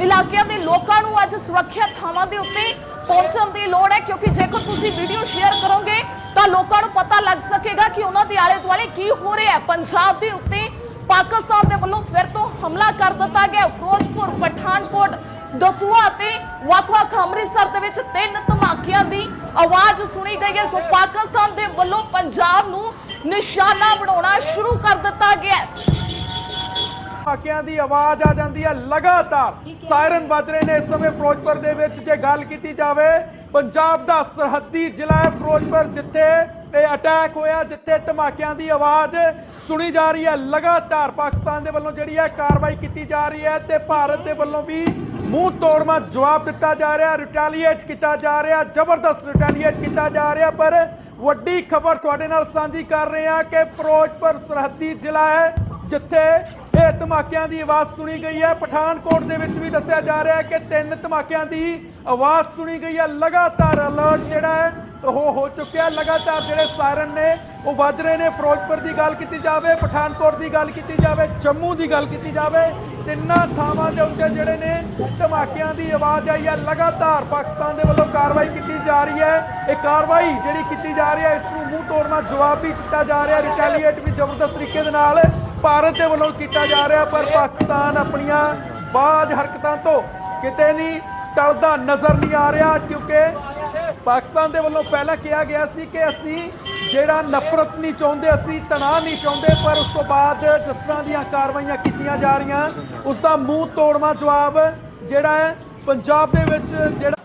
ਇਲਾਕਿਆਂ ਦੇ ਲੋਕਾਂ ਨੂੰ ਅੱਜ ਸੁਰੱਖਿਅਤ ਥਾਵਾਂ ਦੇ ਉੱਤੇ ਪਹੁੰਚਣ ਦੀ ਲੋੜ ਹੈ, ਕਿਉਂਕਿ ਜੇਕਰ ਤੁਸੀਂ ਵੀਡੀਓ ਸ਼ੇਅਰ ਕਰੋਗੇ, ਤਾਂ ਲੋਕਾਂ ਨੂੰ ਪਤਾ ਲੱਗ ਸਕੇਗਾ ਕਿ ਉਹਨਾਂ ਦੇ ਆਲੇ ਦੁਆਲੇ ਕੀ ਹੋ ਰਿਹਾ ਹੈ। ਪੰਜਾਬ ਦੇ ਉੱਤੇ ਪਾਕਿਸਤਾਨ ਦੇ ਵੱਲੋਂ ਫਿਰ ਤੋਂ ਹਮਲਾ ਕਰ ਦਿੱਤਾ ਗਿਆ। ਫਿਰੋਜ਼ਪੁਰ, ਪਠਾਨਕੋਟ ਦਸੂਆ ਅਤੇ ਵੱਖ-ਵੱਖ ਅੰਮ੍ਰਿਤਸਰ ਦੇ ਵਿੱਚ ਤਿੰਨ ਧਮਾਕਿਆਂ ਦੀ ਆਵਾਜ਼ ਸੁਣੀ ਗਈ ਹੈ। ਸੋ ਪਾਕਿਸਤਾਨ ਦੇ ਵੱਲੋਂ ਪੰਜਾਬ ਨੂੰ ਨਿਸ਼ਾਨਾ ਬਣਾਉਣਾ ਸ਼ੁਰੂ ਕਰ ਦਿੱਤਾ ਗਿਆ ਧਮਾਕਿਆਂ ਦੀ ਆਵਾਜ਼ ਆ ਜਾਂਦੀ ਹੈ ਲਗਾਤਾਰ। ਸਾਇਰਨ ਵੱਜ ਰਹੇ ਨੇ ਇਸ ਸਮੇਂ ਫਿਰੋਜ਼ਪੁਰ ਦੇ ਵਿੱਚ। ਜੇ ਗੱਲ ਕੀਤੀ ਜਾਵੇ, ਪੰਜਾਬ ਦਾ ਸਰਹੱਦੀ ਜ਼ਿਲ੍ਹਾ ਹੈ ਫਿਰੋਜ਼ਪੁਰ, ਜਿੱਥੇ ਇਹ ਅਟੈਕ ਹੋਇਆ, ਜਿੱਥੇ ਧਮਾਕਿਆਂ ਦੀ ਆਵਾਜ਼ ਸੁਣੀ ਜਾ ਰਹੀ ਹੈ। ਲਗਾਤਾਰ ਪਾਕਿਸਤਾਨ ਦੇ ਵੱਲੋਂ ਜਿਹੜੀ ਹੈ ਕਾਰਵਾਈ ਕੀਤੀ ਜਾ ਰਹੀ ਹੈ ਤੇ ਭਾਰਤ ਦੇ ਵੱਲੋਂ ਵੀ ਮੂੰਹ ਤੋੜਵਾ ਜਵਾਬ ਦਿੱਤਾ ਜਾ ਰਿਹਾ ਰਿਟੈਲੀਏਟ ਕੀਤਾ ਜਾ ਰਿਹਾ, ਜ਼ਬਰਦਸਤ ਰਿਟੈਲੀਏਟ ਕੀਤਾ ਜਾ ਰਿਹਾ, ਪਰ ਵੱਡੀ ਖਬਰ ਤੁਹਾਡੇ ਨਾਲ ਸਾਂਝੀ ਕਰ ਰਹੇ ਹਾਂ ਕਿ ਫਿਰੋਜ਼ਪੁਰ, ਸਰਹੱਦੀ ਜ਼ਿਲ੍ਹਾ ਹੈ, ਜਿੱਥੇ ਇਹ ਧਮਾਕਿਆਂ ਦੀ ਆਵਾਜ਼ ਸੁਣੀ ਗਈ ਹੈ। ਪਠਾਨਕੋਟ ਦੇ ਵਿੱਚ ਵੀ ਦੱਸਿਆ ਜਾ ਰਿਹਾ ਹੈ ਕਿ ਤਿੰਨ ਧਮਾਕਿਆਂ ਦੀ ਆਵਾਜ਼ ਸੁਣੀ ਗਈ ਹੈ। ਲਗਾਤਾਰ ਅਲਰਟ ਜਿਹੜਾ ਹੈ ਉਹ ਹੋ ਚੁੱਕਿਆ ਲਗਾਤਾਰ ਜਿਹੜੇ ਸਾਇਰਨ ਨੇ, ਉਹ ਵੱਜ ਰਹੇ ਨੇ। ਫਿਰੋਜ਼ਪੁਰ ਦੀ ਗੱਲ ਕੀਤੀ ਜਾਵੇ, ਪਠਾਨਕੋਟ ਦੀ ਗੱਲ ਕੀਤੀ ਜਾਵੇ, ਜੰਮੂ ਦੀ ਗੱਲ ਕੀਤੀ ਜਾਵੇ, ਤਿੰਨਾਂ ਥਾਵਾਂ ਦੇ ਉੱਤੇ ਜਿਹੜੇ ਨੇ, ਧਮਾਕਿਆਂ ਦੀ ਆਵਾਜ਼ ਆਈ ਹੈ। ਲਗਾਤਾਰ ਪਾਕਿਸਤਾਨ ਦੇ ਵੱਲੋਂ ਕਾਰਵਾਈ ਕੀਤੀ ਜਾ ਰਹੀ ਹੈ। ਇਹ ਕਾਰਵਾਈ ਜਿਹੜੀ ਕੀਤੀ ਜਾ ਰਹੀ ਹੈ, ਇਸ ਨੂੰ ਮੂੰਹ ਤੋੜਨਾ ਜਵਾਬ ਵੀ ਦਿੱਤਾ ਜਾ ਰਿਹਾ ਰਿਟੈਲੀਏਟ ਵੀ ਜ਼ਬਰਦਸਤ ਤਰੀਕੇ ਦੇ ਨਾਲ ਭਾਰਤ ਦੇ ਵੱਲੋਂ ਕੀਤਾ ਜਾ ਰਿਹਾ, ਪਰ ਪਾਕਿਸਤਾਨ ਆਪਣੀਆਂ ਬਾਜ਼ ਹਰਕਤਾਂ ਤੋਂ ਕਿਤੇ ਨਹੀਂ ਟਲਦਾ, ਨਜ਼ਰ ਨਹੀਂ ਆ ਰਿਹਾ, ਕਿਉਂਕਿ ਪਾਕਿਸਤਾਨ ਦੇ ਵੱਲੋਂ ਪਹਿਲਾਂ ਕਿਹਾ ਗਿਆ ਸੀ ਕਿ ਅਸੀਂ ਜਿਹੜਾ ਨਫ਼ਰਤ ਨਹੀਂ ਚਾਹੁੰਦੇ, ਅਸੀਂ ਤਣਾਅ ਨਹੀਂ ਚਾਹੁੰਦੇ, ਪਰ ਉਸ ਤੋਂ ਬਾਅਦ ਜਿਸ ਤਰ੍ਹਾਂ ਦੀਆਂ ਕਾਰਵਾਈਆਂ ਕੀਤੀਆਂ ਜਾ ਰਹੀਆਂ, ਉਸ ਦਾ ਮੂੰਹ ਤੋੜਵਾ ਜਵਾਬ ਜਿਹੜਾ ਹੈ ਪੰਜਾਬ ਦੇ ਵਿੱਚ ਜਿਹੜਾ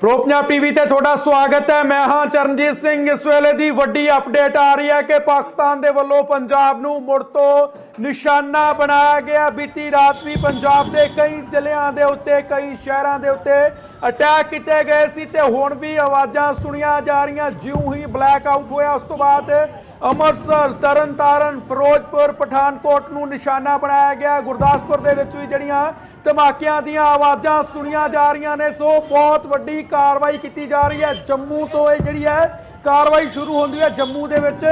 ਪ੍ਰੋ ਪੰਜਾਬ ਟੀਵੀ ਤੇ ਤੁਹਾਡਾ ਸਵਾਗਤ ਹੈ। ਮੈਂ ਹਾਂ ਚਰਨਜੀਤ ਸਿੰਘ। ਇਸ ਵੇਲੇ ਦੀ ਵੱਡੀ ਅਪਡੇਟ ਆ ਰਹੀ ਹੈ ਕਿ ਪਾਕਿਸਤਾਨ ਦੇ ਵੱਲੋਂ ਪੰਜਾਬ ਨੂੰ ਮੁੜ ਤੋਂ ਨਿਸ਼ਾਨਾ ਬਣਾਇਆ ਗਿਆ। ਬੀਤੀ ਰਾਤ ਵੀ ਪੰਜਾਬ ਦੇ ਕਈ ਜ਼ਿਲ੍ਹਿਆਂ ਦੇ ਉੱਤੇ, ਕਈ ਸ਼ਹਿਰਾਂ ਦੇ ਉੱਤੇ ਅਟੈਕ ਕੀਤੇ ਗਏ ਸੀ ਤੇ ਹੁਣ ਵੀ ਆਵਾਜ਼ਾਂ ਸੁਣੀਆਂ ਜਾ ਰਹੀਆਂ। ਜਿਉਂ ਹੀ ਬਲੈਕ ਆਊਟ ਹੋਇਆ, ਉਸ ਤੋਂ ਬਾਅਦ ਅੰਮ੍ਰਿਤਸਰ, ਤਰਨਤਾਰਨ, ਫਿਰੋਜ਼ਪੁਰ, ਪਠਾਨਕੋਟ ਨੂੰ ਨਿਸ਼ਾਨਾ ਬਣਾਇਆ ਗਿਆ। ਗੁਰਦਾਸਪੁਰ ਦੇ ਵਿੱਚ ਵੀ ਜਿਹੜੀਆਂ ਧਮਾਕਿਆਂ ਦੀਆਂ ਆਵਾਜ਼ਾਂ ਸੁਣੀਆਂ ਜਾ ਰਹੀਆਂ ਨੇ, ਸੋ ਬਹੁਤ ਵੱਡੀ ਕਾਰਵਾਈ ਕੀਤੀ ਜਾ ਰਹੀ ਹੈ। ਜੰਮੂ ਤੋਂ ਇਹ ਜਿਹੜੀ ਹੈ ਕਾਰਵਾਈ ਸ਼ੁਰੂ ਹੁੰਦੀ ਹੈ। ਜੰਮੂ ਦੇ ਵਿੱਚ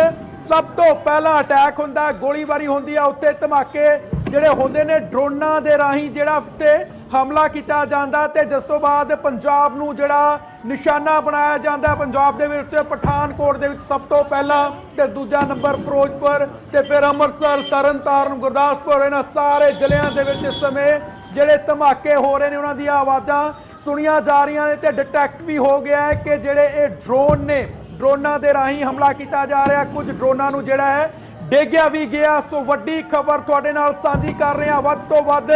ਸਭ ਤੋਂ ਪਹਿਲਾਂ ਅਟੈਕ ਹੁੰਦਾ ਗੋਲੀਬਾਰੀ ਹੁੰਦੀ ਹੈ ਉੱਥੇ ਧਮਾਕੇ ਜਿਹੜੇ ਹੁੰਦੇ ਨੇ ਡਰੋਨਾਂ ਦੇ ਰਾਹੀਂ, ਜਿਹੜਾ ਉੱਤੇ ਹਮਲਾ ਕੀਤਾ ਜਾਂਦਾ ਤੇ ਜਿਸ ਤੋਂ ਬਾਅਦ ਪੰਜਾਬ ਨੂੰ ਜਿਹੜਾ ਨਿਸ਼ਾਨਾ ਬਣਾਇਆ ਜਾਂਦਾ, ਪੰਜਾਬ ਦੇ ਵਿੱਚ ਪਠਾਨਕੋਟ ਦੇ ਵਿੱਚ ਸਭ ਤੋਂ ਪਹਿਲਾਂ ਤੇ ਦੂਜਾ ਨੰਬਰ ਫਿਰੋਜ਼ਪੁਰ ਤੇ ਫਿਰ ਅੰਮ੍ਰਿਤਸਰ, ਤਰਨਤਾਰਨ, ਗੁਰਦਾਸਪੁਰ, ਇਹਨਾਂ ਸਾਰੇ ਜ਼ਿਲ੍ਹਿਆਂ ਦੇ ਵਿੱਚ ਇਸ ਸਮੇਂ ਜਿਹੜੇ ਧਮਾਕੇ ਹੋ ਰਹੇ ਨੇ ਉਹਨਾਂ ਦੀਆਂ ਆਵਾਜ਼ਾਂ ਸੁਣੀਆਂ ਜਾ ਰਹੀਆਂ ਨੇ ਤੇ ਡਿਟੈਕਟ ਵੀ ਹੋ ਗਿਆ ਹੈ ਕਿ ਜਿਹੜੇ ਇਹ ਡਰੋਨ ਨੇ ਡਰੋਨਾਂ ਦੇ ਰਾਹੀਂ ਹਮਲਾ ਕੀਤਾ ਜਾ ਰਿਹਾ। ਕੁਝ ਡਰੋਨਾਂ ਨੂੰ ਜਿਹੜਾ ਹੈ ਡੇਗਿਆ ਵੀ ਗਿਆ। ਸੋ ਵੱਡੀ ਖਬਰ ਤੁਹਾਡੇ ਨਾਲ ਸਾਂਝੀ ਕਰ ਰਹੇ। ਹਾਂ ਵੱਧ ਤੋਂ ਵੱਧ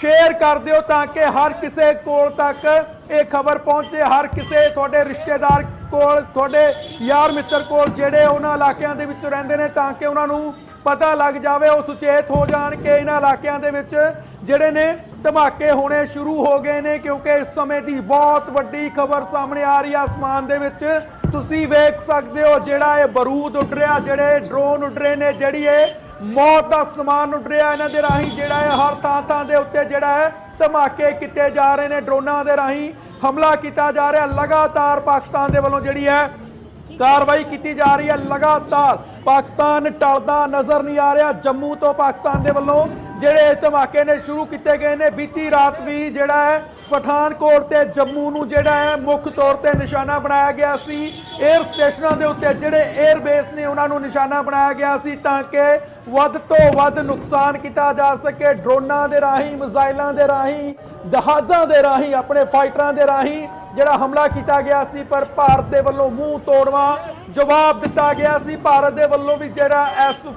ਸ਼ੇਅਰ ਕਰ ਦਿਓ ਤਾਂ ਕਿ ਹਰ ਕਿਸੇ ਕੋਲ ਤੱਕ ਇਹ ਖਬਰ ਪਹੁੰਚੇ। ਹਰ ਕਿਸੇ ਤੁਹਾਡੇ ਰਿਸ਼ਤੇਦਾਰ ਕੋਲ, ਤੁਹਾਡੇ ਯਾਰ ਮਿੱਤਰ ਕੋਲ, ਜਿਹੜੇ ਉਹਨਾਂ ਇਲਾਕਿਆਂ ਦੇ ਵਿੱਚ ਰਹਿੰਦੇ ਨੇ ਤਾਂ ਕਿ ਉਹਨਾਂ ਨੂੰ ਪਤਾ ਲੱਗ ਜਾਵੇ, ਉਹ ਸੁਚੇਤ ਹੋ ਜਾਣ ਕਿ ਇਹਨਾਂ ਇਲਾਕਿਆਂ ਦੇ ਵਿੱਚ ਜਿਹੜੇ ਨੇ ਧਮਾਕੇ ਹੋਣੇ ਸ਼ੁਰੂ ਹੋ ਗਏ ਨੇ। ਕਿਉਂਕਿ ਇਸ ਸਮੇਂ ਦੀ ਬਹੁਤ ਵੱਡੀ ਖਬਰ ਸਾਹਮਣੇ ਆ ਰਹੀ ਹੈ। ਆਸਮਾਨ ਦੇ ਵਿੱਚ ਤੁਸੀਂ ਵੇਖ ਸਕਦੇ ਹੋ ਜਿਹੜਾ ਇਹ ਬਰੂਦ ਉੱਡ ਰਿਹਾ, ਜਿਹੜੇ ਡਰੋਨ ਉੱਡ ਰਹੇ ਨੇ, ਜਿਹੜੀ ਇਹ ਮੌਤ ਦਾ ਸਮਾਨ ਉੱਡ ਰਿਹਾ ਇਹਨਾਂ ਦੇ ਰਾਹੀਂ, ਜਿਹੜਾ ਹੈ ਹਰ ਥਾਂ ਥਾਂ ਦੇ ਉੱਤੇ ਜਿਹੜਾ ਹੈ ਧਮਾਕੇ ਕੀਤੇ ਜਾ ਰਹੇ ਨੇ, ਡਰੋਨਾਂ ਦੇ ਰਾਹੀਂ ਹਮਲਾ ਕੀਤਾ ਜਾ ਰਿਹਾ। ਲਗਾਤਾਰ ਪਾਕਿਸਤਾਨ ਦੇ ਵੱਲੋਂ ਜਿਹੜੀ ਹੈ ਕਾਰਵਾਈ ਕੀਤੀ ਜਾ ਰਹੀ ਹੈ, ਲਗਾਤਾਰ ਪਾਕਿਸਤਾਨ ਟਲਦਾ ਨਜ਼ਰ ਨਹੀਂ ਆ ਰਿਹਾ। ਜੰਮੂ ਤੋਂ ਪਾਕਿਸਤਾਨ ਦੇ ਵੱਲੋਂ ਜਿਹੜੇ ਇਹ ਧਮਾਕੇ ਨੇ ਸ਼ੁਰੂ ਕੀਤੇ ਗਏ ਨੇ, ਬੀਤੀ ਰਾਤ ਵੀ ਜਿਹੜਾ ਹੈ, ਪਠਾਨਕੋਟ ਤੇ ਜੰਮੂ ਨੂੰ ਜਿਹੜਾ ਹੈ, ਮੁੱਖ ਤੌਰ ਤੇ ਨਿਸ਼ਾਨਾ ਬਣਾਇਆ ਗਿਆ ਸੀ। 에ਅਰ ਸਟੇਸ਼ਨਾਂ ਦੇ ਉੱਤੇ ਜਿਹੜੇ 에ਅਰ ਬੇਸ ਨੇ, ਉਹਨਾਂ ਨੂੰ ਨਿਸ਼ਾਨਾ ਬਣਾਇਆ ਗਿਆ ਸੀ ਤਾਂ ਕਿ ਵੱਧ ਤੋਂ ਵੱਧ ਨੁਕਸਾਨ ਕੀਤਾ ਜਾ ਸਕੇ। ਡਰੋਨਾਂ ਦੇ ਰਾਹੀਂ, ਮਿਜ਼ਾਈਲਾਂ ਦੇ ਰਾਹੀਂ, ਜਹਾਜ਼ਾਂ ਦੇ ਰਾਹੀਂ, ਆਪਣੇ ਫਾਈਟਰਾਂ ਦੇ ਰਾਹੀਂ ਜਿਹੜਾ ਹਮਲਾ ਕੀਤਾ ਗਿਆ ਸੀ, ਪਰ ਭਾਰਤ ਦੇ ਵੱਲੋਂ ਮੂੰਹ ਤੋੜਵਾ ਜਵਾਬ ਦਿੱਤਾ ਗਿਆ ਸੀ। ਭਾਰਤ ਦੇ ਵੱਲੋਂ ਵੀ ਜਿਹੜਾ ਇਸ